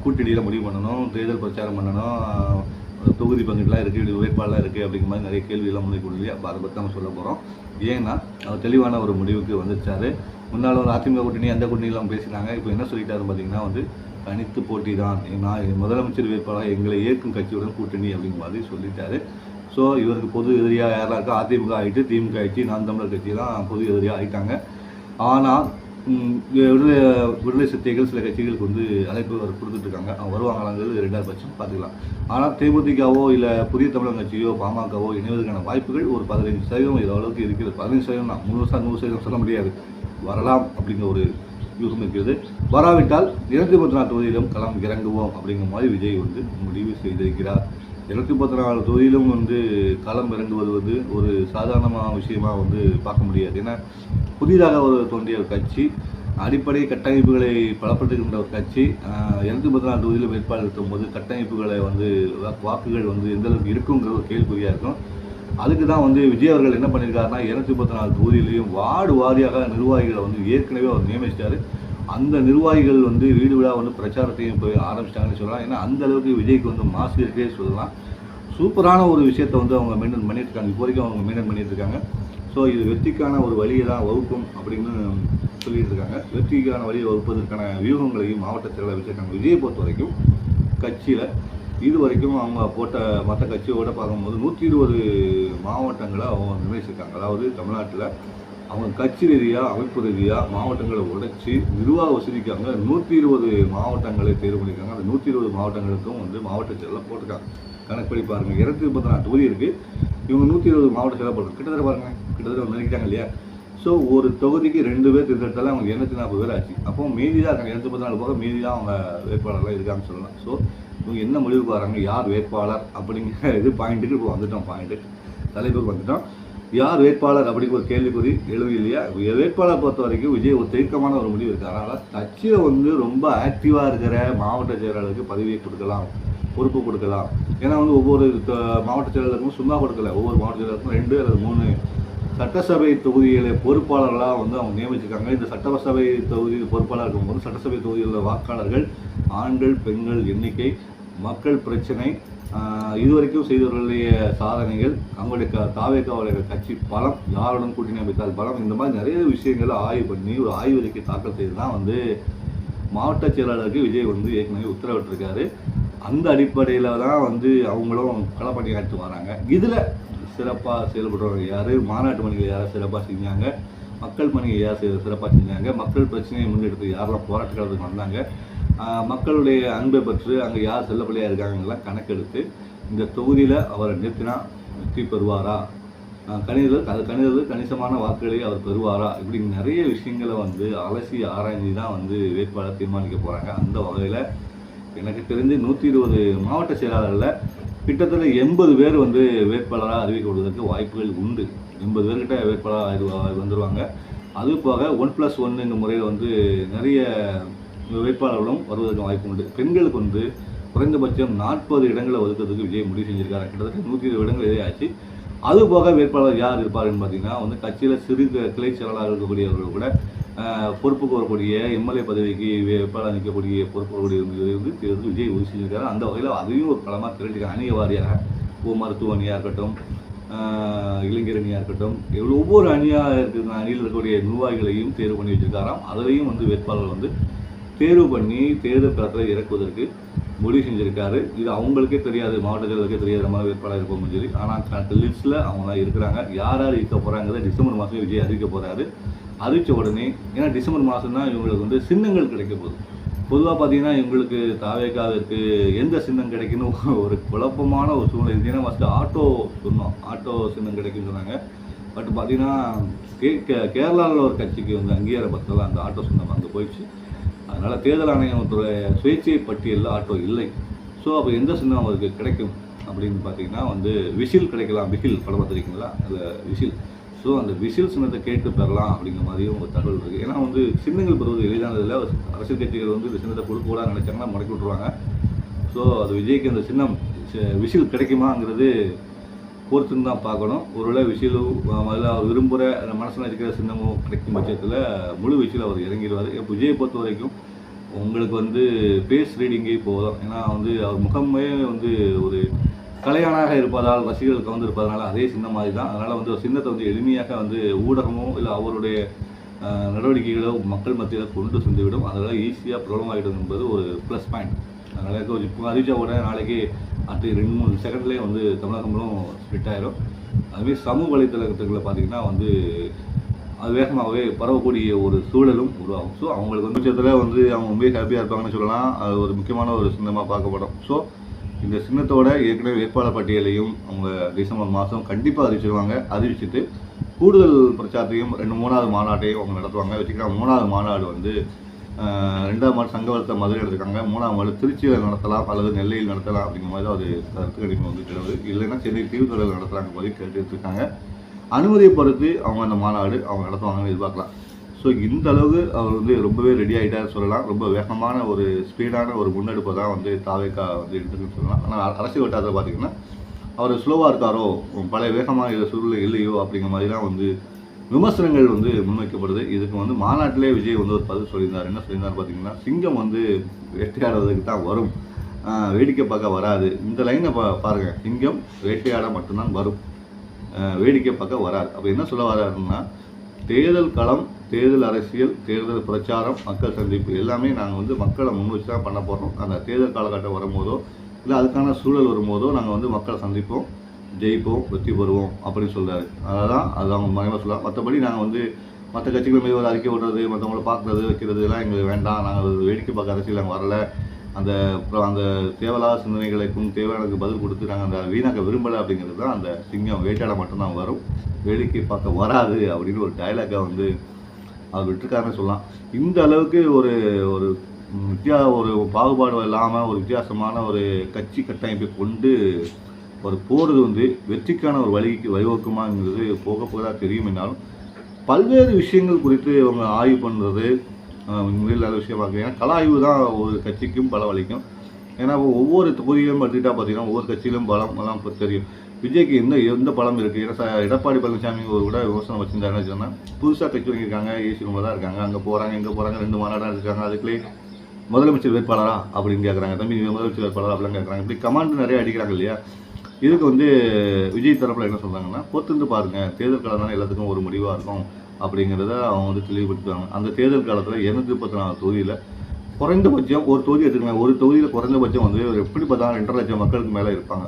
Speaker 1: கூட்டணியில் முடிவு பண்ணணும் தேர்தல் பிரச்சாரம் பண்ணணும் தொகுதி பங்கீடுலாம் இருக்குது வேட்பாளர்லாம் இருக்குது அப்படிங்கிற மாதிரி நிறைய கேள்வியெல்லாம் முன்வைக்க இல்லையா அப்போ அதை பற்றி நம்ம சொல்ல போகிறோம் ஏன்னா அவர் தெளிவான ஒரு முடிவுக்கு வந்துச்சார் முன்னால் ஒரு அதிமுக கூட்டணி அந்த கூட்டணியெல்லாம் பேசினாங்க. இப்போ என்ன சொல்லிட்டாரு பார்த்தீங்கன்னா வந்து தனித்து போட்டி தான் நான் முதலமைச்சர் வேட்பாளர் எங்களை ஏற்கும் கட்சியுடன் கூட்டணி அப்படிங்கிற மாதிரி சொல்லிட்டாரு. ஸோ இவருக்கு பொது எதிரியாக யாரெல்லாம் இருக்கா அதிமுக ஆகிட்டு திமுக ஆகிட்டு நான் தமிழர் கட்சி தான் பொது எதிரியாக ஆகிட்டாங்க ஆனால் விடுதலை விடுதலை சிறுத்தைகள் சில கட்சிகளுக்கு வந்து அழைப்பு அவர் கொடுத்துட்ருக்காங்க. அவங்க வருவாங்களாங்கிறது ரெண்டாவது பட்சம் பார்த்துக்கலாம். ஆனால் தேமுதிகவோ இல்லை புதிய தமிழக கட்சியோ பாமகவோ இணைவதற்கான வாய்ப்புகள் ஒரு பதினைஞ்சு சதவீதம் இது அளவுக்கு இருக்கிறது. பதினைஞ்சு சதவீதம் தான் முழுசாக நூறு சதவீதம் சொல்ல முடியாது. வரலாம் அப்படிங்கிற ஒரு யூகம் இருக்கிறது. வராவிட்டால் இருநூத்தி முப்பத்தி நாலு தொகுதியிலும் களம் இறங்குவோம் அப்படிங்கிற மாதிரி விஜய் வந்து முடிவு செய்திருக்கிறார். இருநூத்தி முப்பத்தி நாலு தொகுதியிலும் வந்து களம் இறங்குவது வந்து ஒரு சாதாரணமான விஷயமாக வந்து பார்க்க முடியாது. ஏன்னா புதிதாக ஒரு தோன்றிய ஒரு கட்சி அடிப்படை கட்டமைப்புகளை பலப்படுத்துகின்ற ஒரு கட்சி இரநூத்தி பத்து நாலு தொகுதியில் வேட்பாளர் இருக்கும்போது கட்டமைப்புகளை வந்து வாக்குகள் வந்து எந்த அளவுக்கு இருக்குங்கிற ஒரு கேள்விக்குறியாக இருக்கும். அதுக்கு தான் வந்து விஜய் அவர்கள் என்ன பண்ணியிருக்காருன்னா இரநூத்தி முப்பத்தி நாலு தொகுதியிலையும் வார்டு வாரியாக நிர்வாகிகளை வந்து ஏற்கனவே அவர் நியமிச்சிட்டாரு. அந்த நிர்வாகிகள் வந்து வீடு வீடாக வந்து பிரச்சாரத்தையும் போய் ஆரம்பிச்சிட்டாங்கன்னு சொல்லலாம். ஏன்னா அந்த அளவுக்கு விஜய்க்கு வந்து மாசு இருக்கே சொல்லலாம். சூப்பரான ஒரு விஷயத்தை வந்து அவங்க மெயின்டைன் பண்ணிட்டு இருக்காங்க இப்போ வரைக்கும் அவங்க மெயின்டைன் பண்ணிட்டு இருக்காங்க ஸோ இது வெற்றிக்கான ஒரு வழியை தான் வகுக்கும் அப்படின்னு சொல்லிட்டு இருக்காங்க வெற்றிக்கான வழியை வகுப்பதற்கான வியூகங்களையும் மாவட்ட செயலாளர் வச்சிருக்காங்க விஜயை பொறுத்த வரைக்கும் கட்சியில் இது வரைக்கும் அவங்க போட்ட மற்ற கட்சியோட பார்க்கும்போது நூற்றி இருபது மாவட்டங்களை அவங்க நிர்ணயிச்சிருக்காங்க. அதாவது தமிழ்நாட்டில் அவங்க கட்சி ரீதியாக அமைப்பு ரீதியாக மாவட்டங்களை உடைச்சி நிர்வாக வசதிக்காக நூற்றி இருபது மாவட்டங்களை தேர்வு பண்ணியிருக்காங்க. அந்த நூற்றி இருபது மாவட்டங்களுக்கும் வந்து மாவட்ட செயலில் போட்டிருக்காங்க. கணக்குப்படி பாருங்கள் இருநூத்தி முப்பத்தி நாலு தொகுதி இருக்குது இவங்க நூற்றி இருபது மாவட்ட செயலாக கிட்டத்தட்ட பாருங்கள் கிட்டத்தட்ட நினைக்கிறாங்க இல்லையா? ஸோ ஒரு தொகுதிக்கு ரெண்டு பேர் தேர்ந்தெடுத்தாலும் அவங்க எண்ணூற்றி நாற்பது பேர் ஆச்சு. அப்போ மீதி தான் இருக்காங்க. இரநூத்தி நாலு போக மீதி தான் அவங்க வேட்பாளர்லாம் இருக்காங்கன்னு சொல்லலாம். ஸோ இவங்க என்ன முடிவுக்கு வராங்க யார் வேட்பாளர் அப்படிங்கிற இது பாயிண்ட்டுக்கு இப்போ வந்துட்டோம் பாயிண்ட்டு தலைப்புக்கு வந்துட்டோம். யார் வேட்பாளர் அப்படிங்கிற ஒரு கேள்விக்குறி எழுவி இல்லையா? வேட்பாளர் பொறுத்த வரைக்கும் விஜய் ஒரு தீர்க்கமான ஒரு முடிவு இருக்கு அதனால் கட்சியில் வந்து ரொம்ப ஆக்டிவாக இருக்கிற மாவட்ட செயலாளருக்கு பதவியை கொடுக்கலாம். பொறுப்பு கொடுக்கலாம். ஏன்னா வந்து ஒவ்வொரு மாவட்ட செயலாளருக்கும் சும்மா கொடுக்கல. ஒவ்வொரு மாவட்ட செயலாளருக்கும் ரெண்டு அல்லது மூணு. சட்டசபை தொகுதிகளை பொறுப்பாளர்களாக வந்து அவங்க நியமிச்சிருக்காங்க. இந்த சட்டசபை தொகுதி பொறுப்பாளர் இருக்கும்போது சட்டசபை தொகுதியில் உள்ள வாக்காளர்கள் ஆண்கள் பெண்கள் எண்ணிக்கை மக்கள் பிரச்சனை இதுவரைக்கும் செய்தவர்களுடைய சாதனைகள் அவங்களுடைய க தாவேக்காவுடைய கட்சி பலம் யாருடன் கூட்டணி அமைத்தால் பலம் இந்த மாதிரி நிறைய விஷயங்களை ஆய்வு பண்ணி ஒரு ஆய்வறிக்கை தாக்கல் செய்து தான் வந்து மாவட்ட செயலாளருக்கு விஜய் வந்து ஏற்கனவே உத்தரவிட்டிருக்காரு. அந்த அடிப்படையில் தான் வந்து அவங்களும் களப்பணி ஆட்டு வராங்க. இதில் சிறப்பாக செயல்படுறவங்க யார்? மாநாட்டு பணிகள் யார் சிறப்பாக செஞ்சாங்க? மக்கள் பணிகள் யார் சிறப்பாக செஞ்சாங்க? மக்கள் பிரச்சனையை முன்னெடுத்து யாரெல்லாம் போராட்டக்காரருக்கு வந்தாங்க? மக்களுடைய அன்பை பெற்று அங்கே யார் செல்லப்பிள்ளையாக இருக்காங்கலாம் கணக்கெடுத்து இந்த தொகுதியில் அவரை நிறுத்தினா வெற்றி பெறுவாரா? கணிதத்தில் கணிதர் அது கணிதத்தில் கணிசமான வாக்குகளை அவர் பெறுவாரா? இப்படி நிறைய விஷயங்களை வந்து அலசி ஆராய்ஞ்சு தான் வந்து வேட்பாளர் தீர்மானிக்க போகிறாங்க அந்த வகையில் எனக்கு தெரிஞ்சு நூற்றி இருபது மாவட்ட செயலாளரில் கிட்டத்தட்ட எண்பது பேர் வந்து வேட்பாளராக அறிவிக்கப்படுவதற்கு வாய்ப்புகள் உண்டு. எண்பது பேர்கிட்ட வேட்பாளராக இது வந்துடுவாங்க அது போக ஒன் ப்ளஸ் ஒன்னுங்க முறையில் வந்து நிறைய வேட்பாளர்களும் வருவதற்கு வாய்ப்பு உண்டு. பெண்களுக்கு வந்து குறைந்தபட்சம் நாற்பது இடங்களை ஒதுக்கிறதுக்கு விஜய் முடிவு செஞ்சிருக்காரு. கிட்டத்தட்ட நூற்றி இருபது இடங்கள் இதே ஆச்சு. அது போக வேட்பாளர் யார் இருப்பாருன்னு பார்த்தீங்கன்னா வந்து கட்சியில் சிறு கிளை செயலாளர் இருக்கக்கூடியவர்கள் கூட பொறுப்புக்கு வரக்கூடிய எம்எல்ஏ பதவிக்கு வேட்பாளர் நிற்கக்கூடிய பொறுப்பு வரக்கூடிய வந்து தேர்தல் விஜய் உறுதி செஞ்சிருக்காரு. அந்த வகையில் அதையும் ஒரு களமாக திரட்டிருக்காங்க. அணிய வாரியாக ஓ மருத்துவ அணியாக இருக்கட்டும் இளைஞர் அணியாக இருக்கட்டும் எவ்வளோ ஒவ்வொரு அணியாக இருக்கிற அணியில் இருக்கக்கூடிய நிர்வாகிகளையும் தேர்வு பண்ணி வச்சிருக்காராம். அதிலையும் வந்து வேட்பாளர் வந்து தேர்வு பண்ணி தேர்தல் களத்தில் இறக்குவதற்கு முடிவு செஞ்சுருக்காரு. இது அவங்களுக்கே தெரியாது மாவட்ட தேர்தலுக்கே தெரியாத மாதிரி வேட்பாளர் இருப்போம்னு சொல்லி. ஆனால் லிஸ்ட்டில் அவங்களாம் இருக்கிறாங்க. யார் யார் இருக்க போகிறாங்கிறத டிசம்பர் மாதம் விஜய் அறிவிக்க போகிறாரு அறிவித்த உடனே ஏன்னா டிசம்பர் மாதம் தான் இவங்களுக்கு வந்து சின்னங்கள் கிடைக்க போகுது. பொதுவாக பார்த்தீங்கன்னா இவங்களுக்கு தாவேக்காவிற்கு எந்த சின்னம் கிடைக்குன்னு ஒரு குழப்பமான ஒரு சூழ்நிலை இருந்தீங்கன்னா ஃபஸ்ட்டு ஆட்டோ சொன்னோம். ஆட்டோ சின்னம் கிடைக்குன்னு சொன்னாங்க. பட் பார்த்தீங்கன்னா கே கே- கேரளாவில் ஒரு கட்சிக்கு வந்து அங்கீகார பத்திரம் அந்த ஆட்டோ சின்னம் அங்கே போயிடுச்சு. அதனால் தேர்தல் ஆணையத்துடைய சுயேட்சை பட்டியலில் ஆட்டோ இல்லை. ஸோ அப்போ எந்த சின்னம் அவருக்கு கிடைக்கும் அப்படின்னு பார்த்தீங்கன்னா வந்து விசில் கிடைக்கலாம். விசில் படம் பார்த்துருக்கீங்களா? அந்த விசில். ஸோ அந்த விசில் சின்னத்தை கேட்டு பெறலாம் அப்படிங்கிற மாதிரியும் ஒரு தகவல் இருக்குது ஏன்னா வந்து சின்னங்கள் பெறுவது எளிதானதில் அரசியல் கட்சிகள் வந்து இந்த சின்னத்தை கொடுக்க கூடாது நினைச்சாங்கன்னா முடக்கி விட்ருவாங்க ஸோ அது விஜய்க்கு அந்த சின்னம் விசில் கிடைக்குமாங்கிறது பொறுத்துன்னு தான் பார்க்கணும். ஒருவேளை விசிலும் முதல்ல அவர் விரும்புகிற மனசில் இருக்கிற சின்னமும் கிடைக்கும் பட்சத்தில் முழு விசில் அவர் இறங்கிடுவார் இப்போ விஜயை பொறுத்த வரைக்கும் உங்களுக்கு வந்து பேஸ் ரீடிங்கே போதும். ஏன்னா வந்து அவர் முகமே வந்து ஒரு கலையானாக இருப்பதால் ரசிகர்கள் கவர்ந்திருப்பதனால அதே சின்ன மாதிரி தான் அதனால் வந்து ஒரு சின்னத்தை வந்து எளிமையாக வந்து ஊடகமோ இல்லை அவருடைய நடவடிக்கைகளோ மக்கள் மத்தியில் கொண்டு சென்றுவிடும். அதனால் ஈஸியாக ப்ராப்ளம் ஆகிடும் என்பது ஒரு ப்ளஸ் பாயிண்ட் அதனால் இப்போ அறிவிச்சா உடனே நாளைக்கு அடுத்து ரெண்டு மூணு செகண்ட்லேயே வந்து தமிழகங்களும் ஸ்ப்ளிட் ஆயிரும். அதுமாரி சமூக வலைத்தளத்துக்களை பார்த்தீங்கன்னா வந்து அது வேகமாகவே பரவக்கூடிய ஒரு சூழலும் உருவாகும். ஸோ அவங்களுக்கு வந்து விஷயத்தில் வந்து அவங்க ரொம்ப ஹாப்பியாக இருப்பாங்கன்னு சொல்லலாம். அது ஒரு முக்கியமான ஒரு சின்னமாக பார்க்கப்படும். ஸோ இந்த சின்னத்தோட ஏற்கனவே வேட்பாளர் பட்டியலையும் அவங்க டிசம்பர் மாதம் கண்டிப்பாக அறிவிச்சிருவாங்க. அறிவிச்சிட்டு கூடுதல் பிரச்சாரத்தையும் ரெண்டு மூணாவது மாநாட்டையும் அவங்க நடத்துவாங்க. வச்சுக்கலாம் மூணாவது மாநாடு வந்து ரெண்டாம் மாடு சங்கவரத்தை மதுரை எடுத்துருக்காங்க. மூணாம் மாடு திருச்சியில் நடத்தலாம் அல்லது நெல்லையில் நடத்தலாம் அப்படிங்கிற மாதிரி தான் அது கருத்து கணிப்பு வந்து இல்லைன்னா சென்னை தீவுத்துறையில் நடத்துகிறாங்க போது கேட்டு எடுத்துருக்காங்க அனுமதியை பொறுத்து அவங்க அந்த மாநாடு அவங்க நடத்துவாங்கன்னு எதிர்பார்க்கலாம். ஸோ இந்த அளவுக்கு அவர் வந்து ரொம்பவே ரெடி ஆகிட்டார் சொல்லலாம். ரொம்ப வேகமான ஒரு ஸ்பீடான ஒரு முன்னெடுப்பை தான் வந்து தாவேக்கா வந்து எடுத்துன்னு சொல்லலாம். ஆனால் அரசியல் வட்டாரத்தில் பார்த்தீங்கன்னா அவர் ஸ்லோவாக இருக்காரோ பழைய வேகமாக சூழ்நிலை இல்லையோ அப்படிங்கிற மாதிரி தான் வந்து விமர்சனங்கள் வந்து முன்வைக்கப்படுது. இதுக்கு வந்து மாநாட்டிலே விஜய் வந்து ஒரு பதில் சொல்லியிருந்தார். என்ன சொல்லியிருந்தார் பார்த்தீங்கன்னா சிங்கம் வந்து வேட்டையாடுறதுக்கு தான் வரும். வேடிக்கை பார்க்க வராது. இந்த லைனை பா பாருங்கள் சிங்கம் வேட்டையாட மட்டும்தான் வரும். வேடிக்கை பார்க்க வராது. அப்போ என்ன சொல்ல வராருன்னா தேர்தல் களம் தேர்தல் அரசியல் தேர்தல் பிரச்சாரம் மக்கள் சந்திப்பு எல்லாமே நாங்கள் வந்து மக்களை முன் வச்சு தான் பண்ண போகிறோம் அந்த தேர்தல் காலகட்டம் வரும்போதோ இல்லை அதுக்கான சூழல் வரும்போதோ நாங்கள் வந்து மக்களை சந்திப்போம் ஜெயிப்போம் வெற்றி பெறுவோம் அப்படின்னு சொல்றாரு. அதான் அது அவங்க மறைவாக சொல்லலாம். மற்றபடி நாங்கள் வந்து மற்ற கட்சிகள் மீது ஒரு அறிக்கை விடுறது மற்றவங்கள பார்க்குறது வைக்கிறது எல்லாம் எங்களுக்கு வேண்டாம். நாங்கள் ஒரு வேடிக்கை பார்க்க அரசியல் நாங்கள் வரல. அந்த அப்புறம் அந்த தேவையில்லாத சிந்தனைகளுக்கும் தேவையானதுக்கு பதில் கொடுத்து நாங்கள் அந்த வீணாக்க விரும்பலை அப்படிங்கிறது தான் அந்த சிங்கம். வேட்டையாட மட்டும்தான் வரும். வேடிக்கை பார்க்க வராது அப்படின்னு ஒரு டைலாக்காக வந்து அவர் விட்டுருக்காருன்னு சொல்லலாம். இந்த அளவுக்கு ஒரு ஒரு வித்தியா ஒரு பாகுபாடு இல்லாமல் ஒரு வித்தியாசமான ஒரு கட்சி கட்டமைப்பை கொண்டு ஒரு போகிறது வந்து வெற்றிக்கான ஒரு வழிக்கு வழிவகுக்குமாங்கிறது போக போக தான் தெரியும். என்னாலும் பல்வேறு விஷயங்கள் குறித்து அவங்க ஆய்வு பண்ணுறது உண்மையில் விஷயம் விஷயமா கலாய்வு ஏன்னா தான் ஒரு கட்சிக்கும் பலவளிக்கும் ஏன்னா இப்போ ஒவ்வொரு தொகுதியிலும் எடுத்துக்கிட்டா பார்த்தீங்கன்னா ஒவ்வொரு கட்சியிலும் பலம் எல்லாம் தெரியும். விஜய்க்கு எந்த எந்த பலம் இருக்குது ஏன்னா எடப்பாடி பழனிசாமி ஒரு கூட விமர்சனம் வச்சுருந்தாருன்னு சொன்னால் புதுசாக கட்சி வாங்கியிருக்காங்க ஏசி ரூமில் தான் இருக்காங்க அங்கே போகிறாங்க இங்கே போகிறாங்க ரெண்டு மாநாடாக இருக்காங்க அதுக்குள்ளே முதலமைச்சர் வேட்பாளரா அப்படின்னு கேட்குறாங்க தம்பி முதலமைச்சர் வேட்பாளரா அப்படின்னு கேட்குறாங்க இப்படி கமாண்ட் நிறைய அடிக்கிறாங்க இல்லையா? இதுக்கு வந்து விஜய் தரப்பில் என்ன சொல்கிறாங்கன்னா பொறுத்திருந்து பாருங்கள் தேர்தல் காலம் தானே எல்லாத்துக்கும் ஒரு முடிவாக இருக்கும். அப்படிங்கிறத அவங்க வந்து தெளிவுபடுத்துவாங்க அந்த தேர்தல் காலத்தில் இரநூத்தி முப்பத்தி நாலு தொகுதியில் குறைந்தபட்சம் ஒரு தொகுதி எடுத்துக்கலாம் ஒரு தொகுதியில் குறைந்தபட்சம் வந்து ஒரு எப்படி பார்த்தாலும் ரெண்டரை லட்சம் மக்களுக்கு மேலே இருப்பாங்க.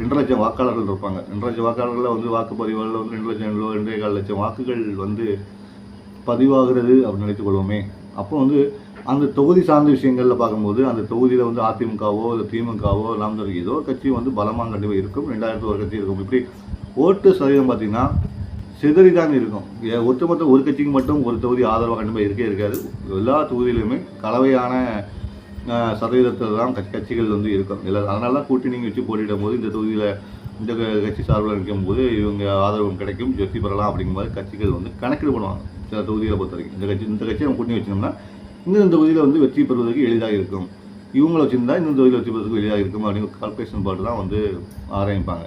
Speaker 1: ரெண்டு லட்சம் வாக்காளர்கள் இருப்பாங்க. ரெண்டு லட்சம் வாக்காளர்களில் வந்து வாக்குப்பதிவுகளில் வந்து ரெண்டு லட்சம் ரெண்டே கால் லட்சம் வாக்குகள் வந்து பதிவாகிறது அப்படின்னு நினைத்துக்கொள்வோமே அப்போ வந்து அந்த தொகுதி சார்ந்த விஷயங்களில் பார்க்கும்போது அந்த தொகுதியில் வந்து அதிமுகவோ இல்லை திமுகவோ நாம் ஏதோ கட்சி வந்து பலமாக கண்டிப்பாக இருக்கும். ரெண்டாயிரத்து ஒரு கட்சி இருக்கும். இப்படி ஓட்டு சதவீதம் பார்த்தீங்கன்னா சிதறி தான் இருக்கும். ஏ- ஒட்டுமொத்த ஒரு கட்சிக்கு மட்டும் ஒரு தொகுதி ஆதரவாக கண்டிப்பாக இருக்கே இருக்காது. எல்லா தொகுதியிலுமே கலவையான சதவீதத்தில் தான் கட்சி கட்சிகள் வந்து இருக்கும். இல்லை அதனால தான் கூட்டணி வச்சு போட்டியிடும் போது இந்த தொகுதியில் இந்த க- கட்சி சார்பில் நிற்கும் போது இவங்க ஆதரவு கிடைக்கும் வெற்றி பெறலாம் அப்படிங்கிற மாதிரி கட்சிகள் வந்து கணக்கீடு பண்ணுவாங்க. சில தொகுதிகளை பொறுத்த வரைக்கும் இந்த கட்சி இந்த கட்சியை நம்ம கூட்டணி வச்சோம்னா இந்த இந்த தொகுதியில் வந்து வெற்றி பெறுவதற்கு எளிதாக இருக்கும். இவங்களை வச்சுருந்தா இந்த தொகுதியில் வெற்றி பெறுவதற்கு எளிதாக இருக்கும் அப்படிங்கிற கால்குலேஷன் பாட்டு தான் வந்து ஆரம்பிப்பாங்க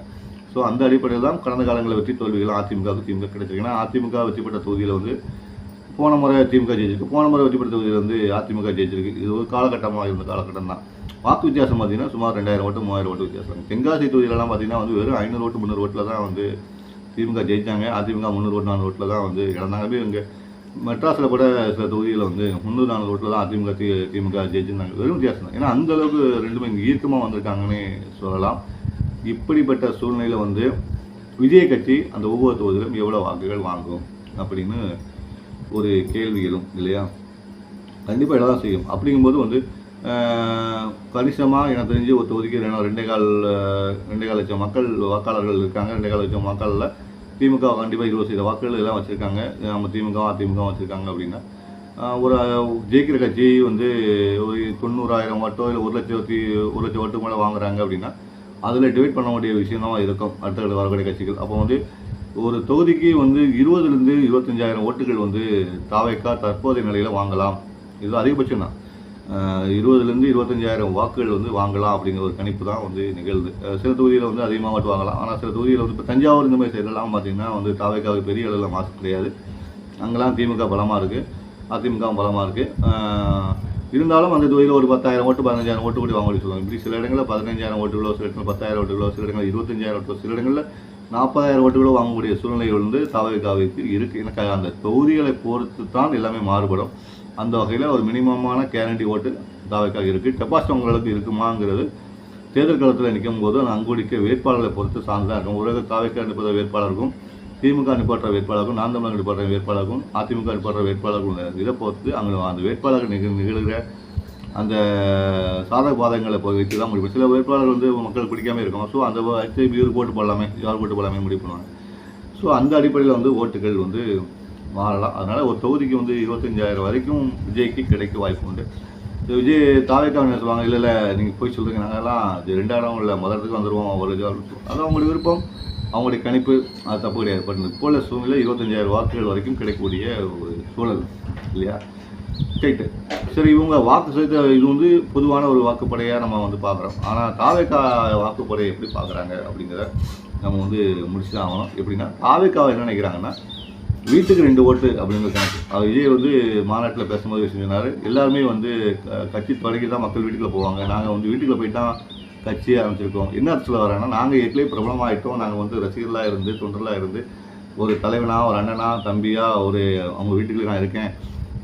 Speaker 1: ஸோ அந்த அடிப்படையில் தான் கடந்த காலங்களில் வெற்றி தோல்விகள் அதிமுகவுக்கு திமுக கிடைச்சிருக்கு. ஏன்னா அதிமுக வெற்றி பெற்ற தொகுதியில் வந்து போன முறை திமுக ஜெயிச்சிருக்கு. போன முறை வெற்றி பெற்ற தொகுதியில் வந்து அதிமுக ஜெயிச்சிருக்கு. இது ஒரு காலகட்டமாக இருந்த காலகட்டம் தான். வாக்கு வித்தியாசம் பார்த்தீங்கன்னா சுமார் ரெண்டாயிரம் ஓட்டு மூவாயிரம் ஓட்டு வித்தியாசம். தென்காசி தொகுதியிலலாம் பார்த்தீங்கன்னா வந்து வெறும் ஐநூறு ஓட்டு முந்நூறு ஓட்டில் தான் வந்து திமுக ஜெயிச்சாங்க. அதிமுக முந்நூறு ஓட்டு நானூறு ஓட்டில் தான் வந்து இழந்தாங்க இங்கே மெட்ராஸில் கூட சில தொகுதிகளில் வந்து முந்நூறு நானூறு ஓட்டில் தான் அதிமுக தி திமுக ஜெயிச்சிருந்தாங்க. வெறும் வித்தியாசம் தான். ஏன்னா அந்த அளவுக்கு ரெண்டுமே இங்கே ஈர்க்கமாக வந்திருக்காங்கன்னு சொல்லலாம். இப்படிப்பட்ட சூழ்நிலையில் வந்து விஜய் கட்சி அந்த ஒவ்வொரு தொகுதியிலும் எவ்வளோ வாக்குகள் வாங்கும் அப்படின்னு ஒரு கேள்வி எழும் இல்லையா? கண்டிப்பாக இடம் தான் செய்யும். அப்படிங்கும்போது வந்து கணிசமாக எனக்கு தெரிஞ்சு ஒரு தொகுதிக்கு ரெண்டு ரெண்டே கால் ரெண்டே கால் லட்சம் மக்கள் வாக்காளர்கள் இருக்காங்க. ரெண்டே கால் லட்சம் மக்களில் திமுக கண்டிப்பாக இருபது சதவீத வாக்குகள் எல்லாம் வச்சுருக்காங்க. நம்ம திமுக அதிமுக வச்சுருக்காங்க அப்படின்னா. ஒரு ஜெயிக்கிற கட்சி வந்து ஒரு தொண்ணூறாயிரம் ஓட்டோ இல்லை ஒரு லட்சத்தி ஒரு லட்சம் ஓட்டு மேலே வாங்குறாங்க அப்படின்னா அதில் டிவைட் பண்ண வேண்டிய விஷயம் இருக்கும் அடுத்த வரக்கூடிய கட்சிகள். அப்போ வந்து ஒரு தொகுதிக்கு வந்து இருபதுலேருந்து இருபத்தஞ்சாயிரம் ஓட்டுகள் வந்து தாவைக்கா தற்போதைய நிலையில் வாங்கலாம். இது அதிகபட்சம் தான் இருபதுலேருந்து இருபத்தஞ்சாயிரம் வாக்குகள் வந்து வாங்கலாம் அப்படிங்கிற ஒரு கணிப்பு தான் வந்து நிகழ்து சில தொகுதியில் வந்து அதிகமாக ஓட்டு வாங்கலாம். ஆனால் சில தொகுதியில் வந்து இப்போ தஞ்சாவூர் இந்த மாதிரி சைடெல்லாம் பார்த்திங்கன்னா வந்து தாவைக்காவுக்கு பெரிய அளவில் மாசு கிடையாது. அங்கெல்லாம் திமுக பலமாக இருக்குது அதிமுக பலமாக இருக்குது இருந்தாலும் அந்த தொகுதியில் ஒரு பத்தாயிரம் ஓட்டு பதினஞ்சாயிரம் ஓட்டு கூட வாங்க சொல்லுவாங்க இப்படி சில இடங்களில் பதினஞ்சாயிரம் ஓட்டுகளோ சில இடங்கள் பத்தாயிரம் ஓட்டுகளோ சில இடங்கள் இருபத்தஞ்சாயிரம் ஓட்டுகளோ சில இடங்களில் நாற்பதாயிரம் ஓட்டுகளோ வாங்கக்கூடிய சூழ்நிலை வந்து தாவைக்காவிற்கு இருக்குது எனக்கு அந்த தொகுதிகளை பொறுத்து தான் எல்லாமே மாறுபடும். அந்த வகையில் ஒரு மினிமமான கேரண்டி ஓட்டு தாவைக்காக இருக்குது டெபாசிட் உங்களுக்கு இருக்குமாங்கிறது தேர்தல் காலத்தில் நிற்கும் போது அந்த அங்குடிக்க வேட்பாளர்களை பொறுத்து தான் இருக்கும். உலக தாவைக்கா நிற்பத வேட்பாளருக்கும் திமுக நிப்பாட்டுற வேட்பாளருக்கும் நாம் தமிழர் நிப்பாட்டுற வேட்பாளருக்கும் அதிமுக நிப்பாட்டுற வேட்பாளருக்கும் இதை பொறுத்து அங்கே அந்த வேட்பாளர்கள் நிகழ் நிகழ்கிற அந்த சாதக பாதகங்களை போய் தான் முடிவு. சில வேட்பாளர்கள் வந்து மக்கள் பிடிக்காம இருக்கும் ஸோ அந்த வச்சு இவர் போட்டு போடலாமே யார் போட்டு போடலாமே முடிவு பண்ணுவாங்க. ஸோ அந்த அடிப்படையில் வந்து ஓட்டுகள் வந்து மாறலாம். அதனால் ஒரு தொகுதிக்கு வந்து இருபத்தஞ்சாயிரம் வரைக்கும் விஜய்க்கு கிடைக்க வாய்ப்பு உண்டு. விஜய் தாவேக்கான சொல்லுவாங்க இல்லை இல்லை நீங்கள் போய் சொல்கிறீங்க நாங்கள்லாம் இது ரெண்டாயிரம் இல்லை மதத்துக்கு வந்துடுவோம் ஒரு இது அது அவங்களுடைய விருப்பம். அவங்களுடைய கணிப்பு அது தப்பு கிடையாது. பட் இப்போ உள்ள சூழ்நிலை இருபத்தஞ்சாயிரம் வாக்குகள் வரைக்கும் கிடைக்கக்கூடிய ஒரு சூழல் இல்லையா? ரைட்டு சரி இவங்க வாக்கு செலுத்த இது வந்து பொதுவான ஒரு வாக்குப்படையாக நம்ம வந்து பார்க்குறோம். ஆனால் தாவேக்கா வாக்குப்படையை எப்படி பார்க்குறாங்க அப்படிங்கிறத நம்ம வந்து முடிச்சு தான் ஆகணும். எப்படின்னா தாவேக்காவை என்ன நினைக்கிறாங்கன்னா வீட்டுக்கு ரெண்டு ஓட்டு அப்படிங்கிற கணக்கு. அவர் விஜய் வந்து மாநாட்டில் பேசும்போது சொன்னார் எல்லாருமே வந்து க- கட்சி தொடங்கி தான் மக்கள் வீட்டுக்குள்ள போவாங்க. நாங்கள் வந்து வீட்டுக்குள்ளே போயிட்டு தான் கட்சியை ஆரம்பிச்சிருக்கோம். என்ன அர்த்தத்தில் வரேன்னா நாங்கள் ஏற்கனவே பிரபலமாகிட்டோம் நாங்கள் வந்து ரசிகர்களாக இருந்து தொண்டர்களாக இருந்து ஒரு தலைவனாக ஒரு அண்ணனா தம்பியாக ஒரு அவங்க வீட்டுக்குள்ளே நான் இருக்கேன்.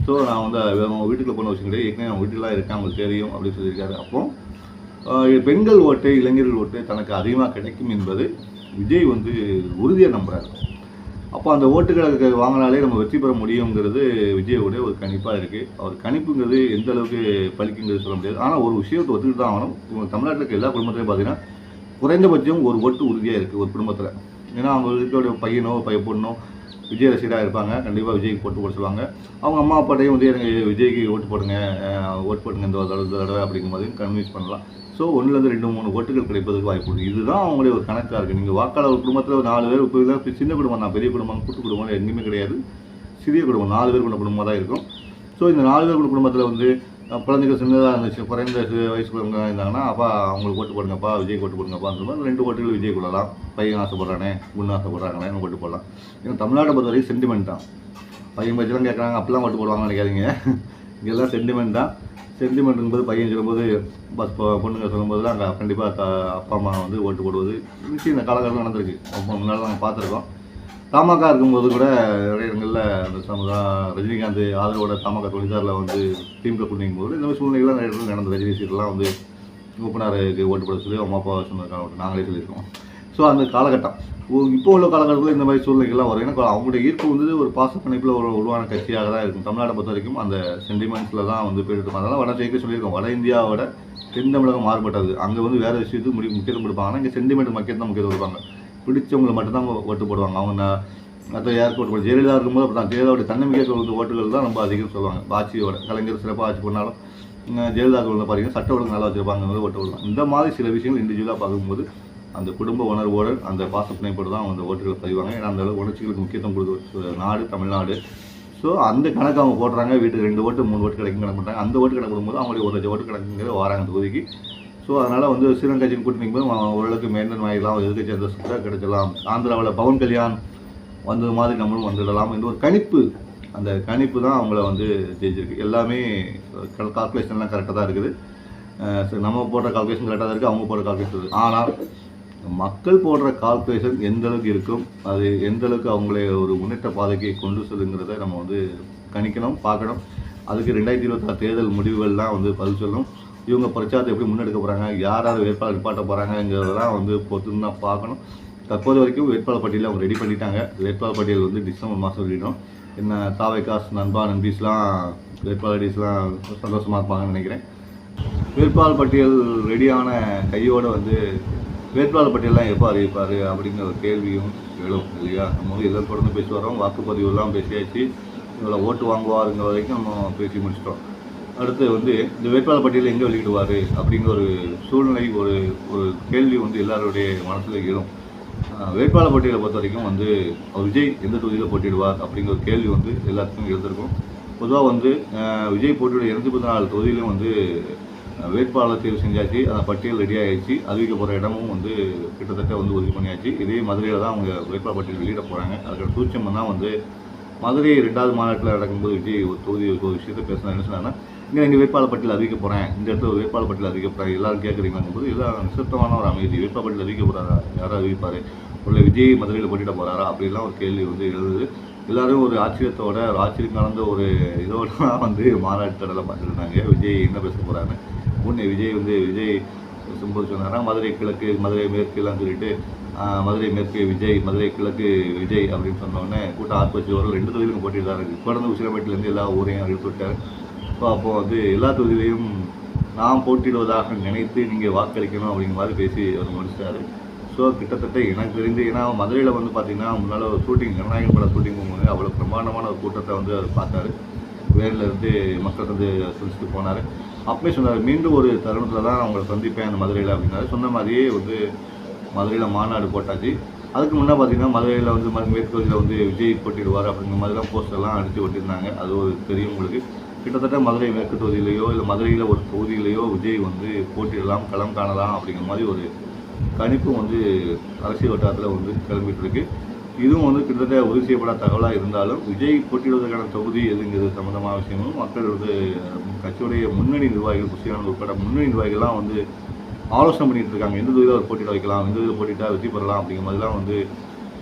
Speaker 1: ஸோ நான் வந்து அவங்க வீட்டுக்குள்ளே போன விஷயம் கிடையாது. ஏற்கனவே அவங்க வீட்டுக்குலாம் இருக்கேன் அவங்களுக்கு தெரியும் அப்படின்னு சொல்லியிருக்காரு. அப்போ பெண்கள் ஓட்டு இளைஞர்கள் ஓட்டு தனக்கு அதிகமாக கிடைக்கும் என்பது விஜய் வந்து உறுதியாக நம்புகிறார் அப்போ அந்த ஓட்டுகளை வாங்கினாலே நம்ம வெற்றி பெற முடியுங்கிறது விஜயோடைய ஒரு கணிப்பாக இருக்குது அவர் கணிப்புங்கிறது எந்த அளவுக்கு பலிக்குங்கிறது சொல்ல முடியாது. ஆனால் ஒரு விஷயத்தை ஒத்துக்கிட்டு தான் ஆகணும். தமிழ்நாட்டில் இருக்க எல்லா குடும்பத்திலையும் பார்த்தீங்கன்னா குறைந்தபட்சம் ஒரு ஓட்டு உறுதியாக இருக்குது ஒரு குடும்பத்தில். ஏன்னா அவங்க இருக்கக்கூடிய பையனோ பைய பொண்ணோ விஜய் ரசிகராக இருப்பாங்க. கண்டிப்பாக விஜய்க்கு போட்டு போட சொல்லுவாங்க. அவங்க அம்மா அப்பாட்டையும் வந்து எனக்கு விஜய்க்கு ஓட்டு போடுங்க ஓட்டு போடுங்க இந்த தடவை இந்த தடவை அப்படிங்கும் போது கன்வின்ஸ் பண்ணலாம். ஸோ ஒன்றுலேருந்து ரெண்டு மூணு ஓட்டுகள் கிடைப்பதற்கு வாய்ப்பு உண்டு. இதுதான் அவங்களுடைய ஒரு கணக்காக இருக்குது நீங்கள் வாக்காளர் ஒரு குடும்பத்தில் ஒரு நாலு பேர் இப்போ இதெல்லாம் சின்ன குடும்பம் தான். பெரிய குடும்பம் கூட்டு குடும்பம் எங்கேயுமே கிடையாது. சிறிய குடும்பம் நாலு பேர் கொண்ட குடும்பமாக தான் இருக்கும். ஸோ இந்த நாலு பேர் கொண்ட குடும்பத்தில் வந்து குழந்தைகள் குழந்தைங்க சின்னதாக இருந்துச்சு குறைந்த வயசு குழந்தைங்க இருந்தாங்கன்னா அப்பா அவங்களுக்கு ஓட்டு போடுங்கப்பா விஜய் ஓட்டு போடுங்கப்பா அந்த மாதிரி ரெண்டு ஓட்டுகள் விஜய் கொள்ளலாம். பையன் ஆசைப்படுறானே பொண்ணு ஆசைப்படுறாங்களே ஓட்டு போடலாம். ஏன்னா தமிழ்நாட்டை பொறுத்த வரைக்கும் சென்டிமெண்ட் தான். பையன் பச்செல்லாம் கேட்குறாங்க அப்பெல்லாம் ஓட்டு போடுவாங்கன்னு நினைக்காதீங்க. இங்கெல்லாம் சென்டிமெண்ட் தான். சென்டிமெண்ட்டுங்கும்போது பையன் சொல்லும்போது பஸ் பொண்ணுங்க சொல்லும்போது தான் அங்கே கண்டிப்பாக அப்பா அம்மா வந்து ஓட்டு போடுவது. விஷயம் இந்த காலகட்டம் நடந்திருக்கு. ரொம்ப முன்னால் நாங்கள் பார்த்துருக்கோம். தமாக இருக்கும்போது கூட நிறைய இடங்களில் அந்த சமூக ரஜினிகாந்த் ஆதரவோட தமாக தொழிற்சாரில் வந்து திமுக கூட்டிங்கும் போது இந்த மாதிரி சூழ்நிலைகள்லாம் நிறைய இடத்துல நடந்த ரஜினி சீட்லாம் வந்து மூப்பனாருக்கு ஓட்டு போட சொல்லி அம்மா அப்பா சொன்னதுக்காக நாங்களே சொல்லியிருக்கோம். ஸோ அந்த காலகட்டம். இப்போ உள்ள காலகட்டத்தில் இந்த மாதிரி சூழ்நிலைகள்லாம் வரும். ஏன்னா அவங்களுடைய ஈர்ப்பு வந்து ஒரு பாச பிணைப்பில் ஒரு உருவான கட்சியாக தான் இருக்கும். தமிழ்நாட்டை பொறுத்த வரைக்கும் அந்த சென்டிமெண்ட்ஸில் தான் வந்து போயிட்டு இருக்கும். அதெல்லாம் வட சொல்லியிருக்கோம். வட இந்தியாவோட தென் தமிழகம் மாறுபட்டது. அங்கே வந்து வேறு விஷயத்துக்கு முடி முக்கியத்துவம் கொடுப்பாங்கன்னா இங்கே சென்டிமெண்ட் மக்கள் தான் முக்கியத்துவம் கொடுப்பாங்க. பிடிச்சவங்களை மட்டும்தான் ஓட்டு போடுவாங்க. அவங்க மற்ற யாருக்கு ஓட்டு போடுவாங்க ஜெயலலிதா இருக்கும்போது அப்படி தான் ஜெயலலிதாவுடைய தன்னம்பிக்கை வந்து ஓட்டுகள் தான் ரொம்ப அதிகம் சொல்லுவாங்க. ஆட்சியோட கலைஞர் சிறப்பாக ஆட்சி பண்ணாலும் ஜெயலலிதா வந்து பார்த்தீங்கன்னா சட்ட ஒழுங்கு நல்லா வச்சுருப்பாங்க ஓட்டு விடலாம் இந்த மாதிரி சில விஷயங்கள் இண்டிவிஜுவலாக பார்க்கும்போது அந்த குடும்ப உணர்வோடு அந்த பாச பிணைப்போடு தான் அந்த ஓட்டுகளை பதிவாங்க. ஏன்னா அந்த அளவு உணர்ச்சிகளுக்கு முக்கியத்துவம் கொடுக்குற நாடு தமிழ்நாடு. ஸோ அந்த கணக்கு அவங்க போடுறாங்க. வீட்டுக்கு ரெண்டு ஓட்டு மூணு ஓட்டு கிடைக்கும் கணக்கு பண்ணுறாங்க அந்த ஓட்டு கணக்கு போடும்போது அவங்களுக்கு ஒரு லட்சம் ஓட்டு கணக்குங்கிற வராங்க தொகுதிக்கு. ஸோ அதனால் வந்து ஸ்ரீலங்கா கட்சியின் கூட்டணிக்கு போது ஓரளவுக்கு மெயின்டைன் ஆகிடலாம் எதிர்கட்சி அந்த சுற்றாக கிடைச்சலாம். ஆந்திராவில் பவன் கல்யாண் வந்தது மாதிரி நம்மளும் வந்துடலாம் என்ற ஒரு கணிப்பு அந்த கணிப்பு தான் அவங்கள வந்து ஜெயிச்சிருக்கு. எல்லாமே கால்குலேஷன்லாம் கரெக்டாக தான் இருக்குது. ஸோ சரி நம்ம போடுற கால்குலேஷன் கரெக்டாக தான் இருக்குது அவங்க போடுற கால்குலேஷன் இருக்குது ஆனால் மக்கள் போடுற கால்குலேஷன் எந்த அளவுக்கு இருக்கும் அது எந்த அளவுக்கு அவங்களை ஒரு முன்னேற்ற பாதைக்கு கொண்டு செல்லுங்கிறத நம்ம வந்து கணிக்கணும் பார்க்கணும். அதுக்கு ரெண்டாயிரத்தி இருபத்தாறு தேர்தல் முடிவுகள்லாம் வந்து பதில் சொல்லணும். இவங்க பிரச்சாரத்தை எப்படி முன்னெடுக்க போகிறாங்க யார் யார் வேட்பாளர் நிப்பாட்ட போகிறாங்கங்கிறதெல்லாம் வந்து பொறுத்துன்னு தான் பார்க்கணும். தற்போது வரைக்கும் வேட்பாளர் பட்டியலில் அவங்க ரெடி பண்ணிட்டாங்க. வேட்பாளர் பட்டியல் வந்து டிசம்பர் மாதம் வெளியிடும். என்ன தாவைக்காஸ் நண்பா நண்பீஸ்லாம் வேட்பாளர் டீஸ்லாம் சந்தோஷமாக இருப்பாங்கன்னு நினைக்கிறேன். வேட்பாளர் பட்டியல் ரெடியான கையோடு வந்து வேட்பாளர் பட்டியல்லாம் எப்போ அறிவிப்பார் அப்படிங்கிற ஒரு கேள்வியும் எழும் இல்லையா? நம்ம வந்து எல்லாம் தொடர்ந்து பேசி வரோம் வாக்குப்பதிவுலாம் பேசியாச்சு. இவ்வளோ ஓட்டு வாங்குவாருங்கிற வரைக்கும் நம்ம பேசி முடிச்சிட்டோம். அடுத்து வந்து இந்த வேட்பாளர் பட்டியலை எங்கே வெளியிடுவார் அப்படிங்கிற ஒரு சூழ்நிலை ஒரு ஒரு கேள்வி வந்து எல்லாருடைய மனசில் எழும். வேட்பாளர் பட்டியலை பொறுத்த வரைக்கும் வந்து விஜய் எந்த தொகுதியில் போட்டிடுவார் அப்படிங்கிற ஒரு கேள்வி வந்து எல்லாத்துக்கும் எழுந்திருக்கும். பொதுவாக வந்து விஜய் போட்டியோட இருபத்தி நாலு தொகுதியிலும் வந்து வேட்பாளர் தேர்வு செஞ்சாச்சு அந்த பட்டியல் ரெடி ஆகிடுச்சு அறிவிக்க போகிற இடமும் வந்து கிட்டத்தட்ட வந்து உறுதி பண்ணியாச்சு. இதே மதுரையில் தான் அவங்க வேட்பாளர் பட்டியல் வெளியிட போகிறாங்க அதுக்கு சூட்சம் தான் வந்து மதுரை ரெண்டாவது மாநாட்டில் நடக்கும்போது விஜய் ஒரு தொகுதி ஒரு விஷயத்த பேசினா என்ன சொன்னாங்கன்னா இங்கே எங்கள் வேட்பாளர் பட்டியல் அறிவிக்க போகிறேன் இந்த இடத்துல ஒரு வேட்பாளர் பட்டியல் அறிவிக்க போகிறேன் எல்லாரும் கேட்குறீங்கங்கும் போது எல்லாம் நிசப்தமான ஒரு அமைதி. வேட்பாளர் பட்டியல் அறிவிக்க போகிறாரா யாரும் அறிவிப்பார்? உள்ள விஜய் மதுரையில் போட்டிட போகிறாரா அப்படிலாம் ஒரு கேள்வி வந்து எழுது எல்லாரும் ஒரு ஆச்சரியத்தோட ஒரு ஆச்சரியம் கலந்த ஒரு இதோட தான் வந்து மாநாட்டு கடலை பார்த்துருந்தாங்க விஜய் என்ன பேச போகிறாங்க உடனே விஜய் வந்து விஜய் சிம்பு சொன்னாரா? மதுரை கிழக்கு மதுரை மேற்குலாம் சொல்லிட்டு மதுரை மேற்கு விஜய் மதுரை கிழக்கு விஜய் அப்படின்னு சொன்னோடனே கூட்டம் ஆர்ப்பாட்சி வரும் ரெண்டு தொகுதியிலும் போட்டிட்டு தான் இருக்குது தொடர்ந்து உசிலமேட்டிலேருந்து எல்லா ஊரையும் அறிவித்து விட்டார் ஸோ அப்போ வந்து எல்லா தொகுதியிலையும் நாம் போட்டிடுவதாக நினைத்து நீங்கள் வாக்களிக்கணும் அப்படிங்கிற மாதிரி பேசி அவர் முடிச்சிட்டாரு. ஸோ கிட்டத்தட்ட எனக்கு தெரிஞ்சு ஏன்னா மதுரையில் வந்து பார்த்தீங்கன்னா முன்னால் ஒரு ஷூட்டிங் ஜனநாயகம் பட ஷூட்டிங் போகும்போது அவ்வளோ பிரம்மாண்டமான ஒரு கூட்டத்தை வந்து அவர் பார்த்தாரு. வேரில் இருந்து மக்கள் வந்து சொல்லிட்டு போனார். அப்பவே சொன்னார் மீண்டும் ஒரு தருணத்தில் தான் அவங்களை சந்திப்பேன் அந்த மதுரையில் அப்படின்னாரு. சொன்ன மாதிரியே வந்து மதுரையில் மாநாடு போட்டாச்சு. அதுக்கு முன்னே பார்த்தீங்கன்னா மதுரையில் வந்து ம- மேற்கு வந்து விஜய் போட்டிடுவார் அப்படிங்கிற மாதிரிலாம் போஸ்டர்லாம் அடித்து ஒட்டியிருந்தாங்க. அது ஒரு தெரியும் உங்களுக்கு. கிட்டத்தட்ட மதுரை மேற்கு தொகுதியிலையோ இல்லை மதுரையில் ஒரு தொகுதியிலையோ விஜய் வந்து போட்டிடலாம் களம் காணலாம் அப்படிங்கிற மாதிரி ஒரு கணிப்பும் வந்து அரசியல் வட்டாரத்தில் வந்து கிளம்பிட்டுருக்கு இதுவும் வந்து கிட்டத்தட்ட உறுதி செய்யப்படாத தகவலாக இருந்தாலும் விஜய் போட்டியிடுவதற்கான தொகுதி எதுங்கிறது சம்மந்தமான விஷயமும் மக்கள் வந்து கட்சியுடைய முன்னணி நிர்வாகிகள் குசியான உட்பட முன்னணி நிர்வாகிகள்லாம் வந்து ஆலோசனை பண்ணிட்டு இருக்காங்க. எந்த தொகுதியில் அவர் போட்டியிட வைக்கலாம் எந்த தொகுதியில் போட்டிட்டா வெற்றி பெறலாம் அப்படிங்கிற மாதிரிலாம் வந்து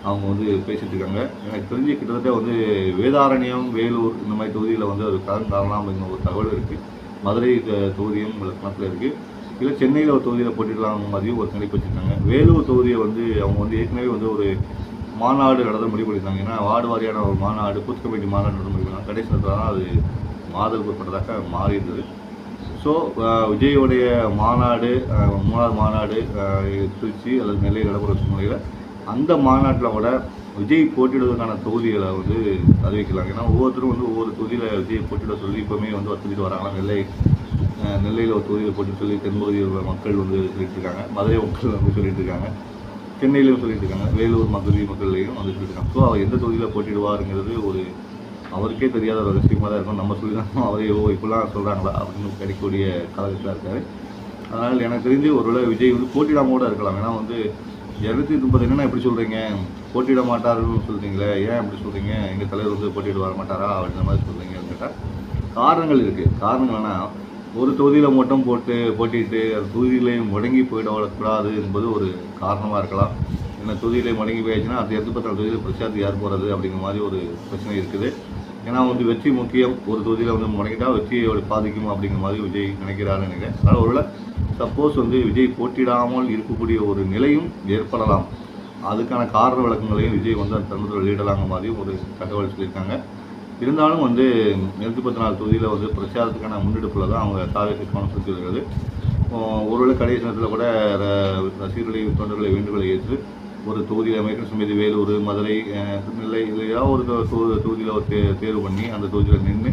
Speaker 1: அவங்க வந்து பேசிட்டு இருக்காங்க. எனக்கு தெரிஞ்சு கிட்டத்தட்ட வந்து வேதாரண்யம் வேலூர் இந்த மாதிரி தொகுதியில் வந்து ஒரு கலந்து தரலாம் அப்படிங்கிற ஒரு தகவல் இருக்குது மதுரை தொகுதியும் உங்களுக்கு இருக்குது இல்லை சென்னையில் ஒரு தொகுதியில் போட்டிடலாம் மாதிரியும் ஒரு கணிப்பு வச்சுருக்காங்க. வேலூர் தொகுதியை வந்து அவங்க வந்து ஏற்கனவே வந்து ஒரு மாநாடு நடத்த முடிவு பண்ணியிருந்தாங்க ஏன்னா வார்டு வாரியான ஒரு மாநாடு பூத் கமிட்டி மாநாடு நடத்த முடிவு பண்ணாங்க கடைசி நேரத்தில் தான் அது மாதல் உட்பட்டதாக மாறி இருந்தது ஸோ விஜயோடைய மாநாடு மூணாவது மாநாடு திருச்சி அல்லது நெல்லை நடைபெற சூழ்நிலையில் அந்த மாநாட்டில் கூட விஜய் போட்டியிடுவதற்கான தொகுதிகளை வந்து அறிவிக்கலாம் ஏன்னா ஒவ்வொருத்தரும் வந்து ஒவ்வொரு தொகுதியில் விஜய் போட்டியிட சொல்லி இப்போவுமே வந்து வசதிட்டு வராங்க. நெல்லை நெல்லையில் ஒரு தொகுதியில் போட்டி சொல்லி தென்பகுதியில் உள்ள மக்கள் வந்து சொல்லிட்டு இருக்காங்க. மதுரை மக்கள் வந்து சொல்லிட்டு இருக்காங்க. சென்னையிலையும் சொல்லிட்டு இருக்காங்க வேலூர் மதுரை மக்கள்லையும் வந்துட்டு இருக்காங்க ஸோ அவர் எந்த தொகுதியில் போட்டிடுவாருங்கிறது ஒரு அவருக்கே தெரியாத ஒரு ரகசியமாக தான் இருக்கும். நம்ம சொல்லி தான் அவரே ஓ இப்படிலாம் சொல்கிறாங்களா அப்படின்னு கிடைக்கக்கூடிய காலகட்டத்தில் இருக்காரு. அதனால் எனக்கு தெரிஞ்சு ஒருவேளை விஜய் வந்து போட்டிடாம கூட இருக்கலாம். ஏன்னா வந்து இரநூத்தி முப்பது என்னென்ன எப்படி சொல்கிறீங்க போட்டியிட மாட்டாருன்னு சொல்கிறீங்களே ஏன் எப்படி சொல்கிறீங்க எங்கள் தலைவர் வந்து போட்டியிட வர மாட்டாரா? அப்படின்ற மாதிரி சொல்கிறீங்கன்னு கேட்டால் காரணங்கள் இருக்குது காரணங்கள் ஒரு தொகுதியில் மட்டும் போட்டு போட்டிட்டு அந்த தொகுதியிலையும் முடங்கி போயிடக்கூடாது என்பது ஒரு காரணமாக இருக்கலாம். ஏன்னா தொகுதியிலே முடங்கி போயாச்சுன்னா அது எட்டு பத்தாம் தொகுதியில் பிரச்சாரத்துக்கு யார் போகிறது அப்படிங்கிற மாதிரி ஒரு பிரச்சனை இருக்குது. ஏன்னா வந்து வெற்றி முக்கியம். ஒரு தொகுதியில் வந்து முடங்கிட்டா வெற்றியோட பாதிக்கும் அப்படிங்கிற மாதிரி விஜய் நினைக்கிறாருன்னு நினைக்கிறேன். அதனால் ஒருவேளை சப்போஸ் வந்து விஜய் போட்டிடாமல் இருக்கக்கூடிய ஒரு நிலையும் ஏற்படலாம். அதுக்கான காரண விளக்கங்களையும் விஜய் வந்து அந்த தருணத்தில் வெளியிடலாங்க மாதிரியும் ஒரு தகவல் சொல்லியிருக்காங்க. இருந்தாலும் வந்து நூற்றி பத்து நாலு தொகுதியில் வந்து பிரச்சாரத்துக்கான முன்னெடுப்பில் தான் அவங்க தாவேக்கு கவனம் செலுத்தி வருகிறது. ஒருவேளை கடைசி நேரத்தில் கூட ர- ரசிகர்களை தொண்டர்களை வேண்டுகோளை ஏற்று ஒரு தொகுதியில் அமைக்கிற சுமதி வேலூர் மதுரை ஆஹ் நெல்லை ஏதாவது ஒரு தொகுதியில் ஒரு தே தேர்வு பண்ணி அந்த தொகுதியில் நின்று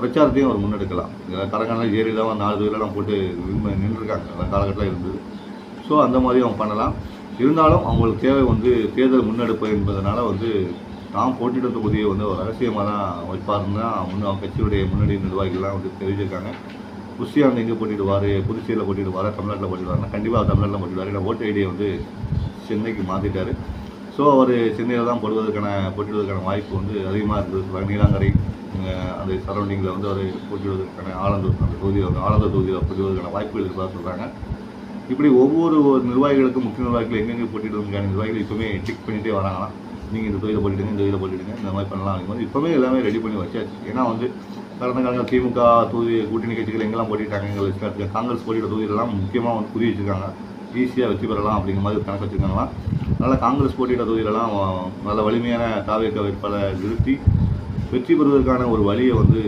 Speaker 1: பிரச்சாரத்தையும் அவர் முன்னெடுக்கலாம். கரங்கான ஜெயலலிதாவும் நாலு தொகுதியிலாம் போட்டு நின்றுருக்காங்க. அந்த காலகட்டத்தில் இருந்தது. ஸோ அந்த மாதிரி அவங்க பண்ணலாம். இருந்தாலும் அவங்களுக்கு தேவை வந்து தேர்தல் முன்னெடுப்பு என்பதனால் வந்து தாம் போட்டியிட தொகுதியை வந்து ஒரு ரகசியமாக தான் வைப்பாருன்னு தான் முன்ன கட்சியுடைய முன்னணி நிர்வாகிகள்லாம் வந்து தெரிவிச்சிருக்காங்க. புஷியானந்த் எங்கே போட்டிடுவார் புதுச்சேரியில் போட்டிடுவார் தமிழ்நாட்டில் போட்டிடுவார்னா கண்டிப்பாக தமிழ்நாட்டில் போட்டிடுவார் ஏன்னா ஓட்டு ஐடியை வந்து சென்னைக்கு மாற்றிட்டார் ஸோ அவர் சென்னையில் தான் போடுவதற்கான போட்டிடுவதற்கான வாய்ப்பு வந்து அதிகமாக இருந்தது நீலாங்கரை அந்த சரௌண்டிங்கில் வந்து அவர் போட்டிடுவதற்கான ஆலந்தூர் அந்த தொகுதியில் வந்து ஆலந்தூர் தொகுதியில் போட்டிடுவதற்கான வாய்ப்புகள் இருப்பதாக சொல்கிறாங்க இப்படி ஒவ்வொரு நிர்வாகிகளுக்கும் முக்கிய நிர்வாகிகள் எங்கெங்கே போட்டிடுவதற்கான நிர்வாகிகள் இப்போவுமே டிக் பண்ணிகிட்டே வராங்களாம். நீங்கள் இந்த தொகுதியில் போட்டுடுங்க இந்த தொகுதியில் போட்டுடுங்க இந்த மாதிரி பண்ணலாம். அப்படிங்கும் இப்போவே எல்லாமே ரெடி பண்ணி வச்சாச்சு. ஏன்னா வந்து கடந்த காலங்கள் திமுக தொகுதி கூட்டணி கட்சிகள் எங்கெல்லாம் போட்டிட்டாங்க எங்கள் காங்கிரஸ் போட்டியிட தொகுதியிலலாம் முக்கியமாக வந்து புரிய வச்சுருக்காங்க. ஈஸியாக வெற்றி பெறலாம் அப்படிங்கிற மாதிரி கணக்கு வச்சுருக்காங்களாம். அதனால் காங்கிரஸ் போட்டியிட தொகுதியிலலாம் நல்ல வலிமையான தாவேக்க வேட்பாளரை நிறுத்தி வெற்றி பெறுவதற்கான ஒரு வழியை வந்து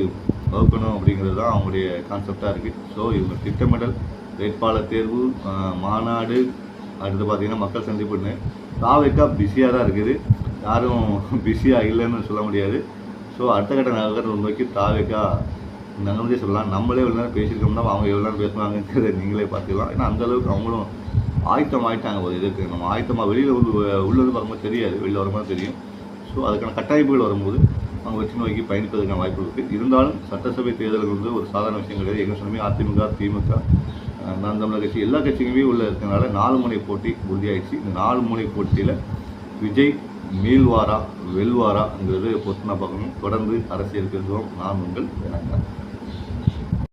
Speaker 1: வகுக்கணும் அப்படிங்கிறது தான் அவங்களுடைய கான்செப்டாக இருக்குது ஸோ இவங்க திட்டமிடல் வேட்பாளர் தேர்வு மாநாடு அடுத்து பார்த்தீங்கன்னா மக்கள் சந்திப்புன்னு தாவேக்கா பிஸியாக தான் இருக்குது. யாரும் பிஸியாக இல்லைன்னு சொல்ல முடியாது. ஸோ அடுத்த கட்ட நகரம் நோக்கி தாவேக்கா நகர்ந்தே சொல்லலாம். நம்மளே எவ்வளோ நேரம் பேசியிருக்கோம்னா அவங்க எவ்வளோ நேரம் பேசுவாங்கங்கிறத நீங்களே பார்த்துக்கலாம். ஏன்னா அந்தளவுக்கு அவங்களும் ஆயத்தம் ஆயிட்டாங்க ஒரு இதுக்கு நம்ம ஆயத்தமாக வெளியில் வந்து உள்ளது பார்க்கும்போது தெரியாது. வெளியில் வரும்போது தெரியும். ஸோ அதுக்கான கட்டமைப்புகள் வரும்போது அவங்க வெற்றி நோக்கி பயணிப்பதற்கான வாய்ப்பு இருக்குது இருந்தாலும் சட்டசபை தேர்தலுக்கு வந்து ஒரு சாதாரண விஷயம் கிடையாது. எங்கள் சொன்னமே அதிமுக திமுக நான் தமிழர் கட்சி எல்லா கட்சிகளுமே உள்ள இருக்கிறதுனால நாலு முனை போட்டி உறுதியாயிடுச்சு. இந்த நாலு முனை போட்டியில் விஜய் மீள்வாரா வெல்வாராங்கிறது பொறுத்து நான் பார்க்கணும் தொடர்ந்து அரசியல் பேசுவோம். நான் உங்கள் எனக்கு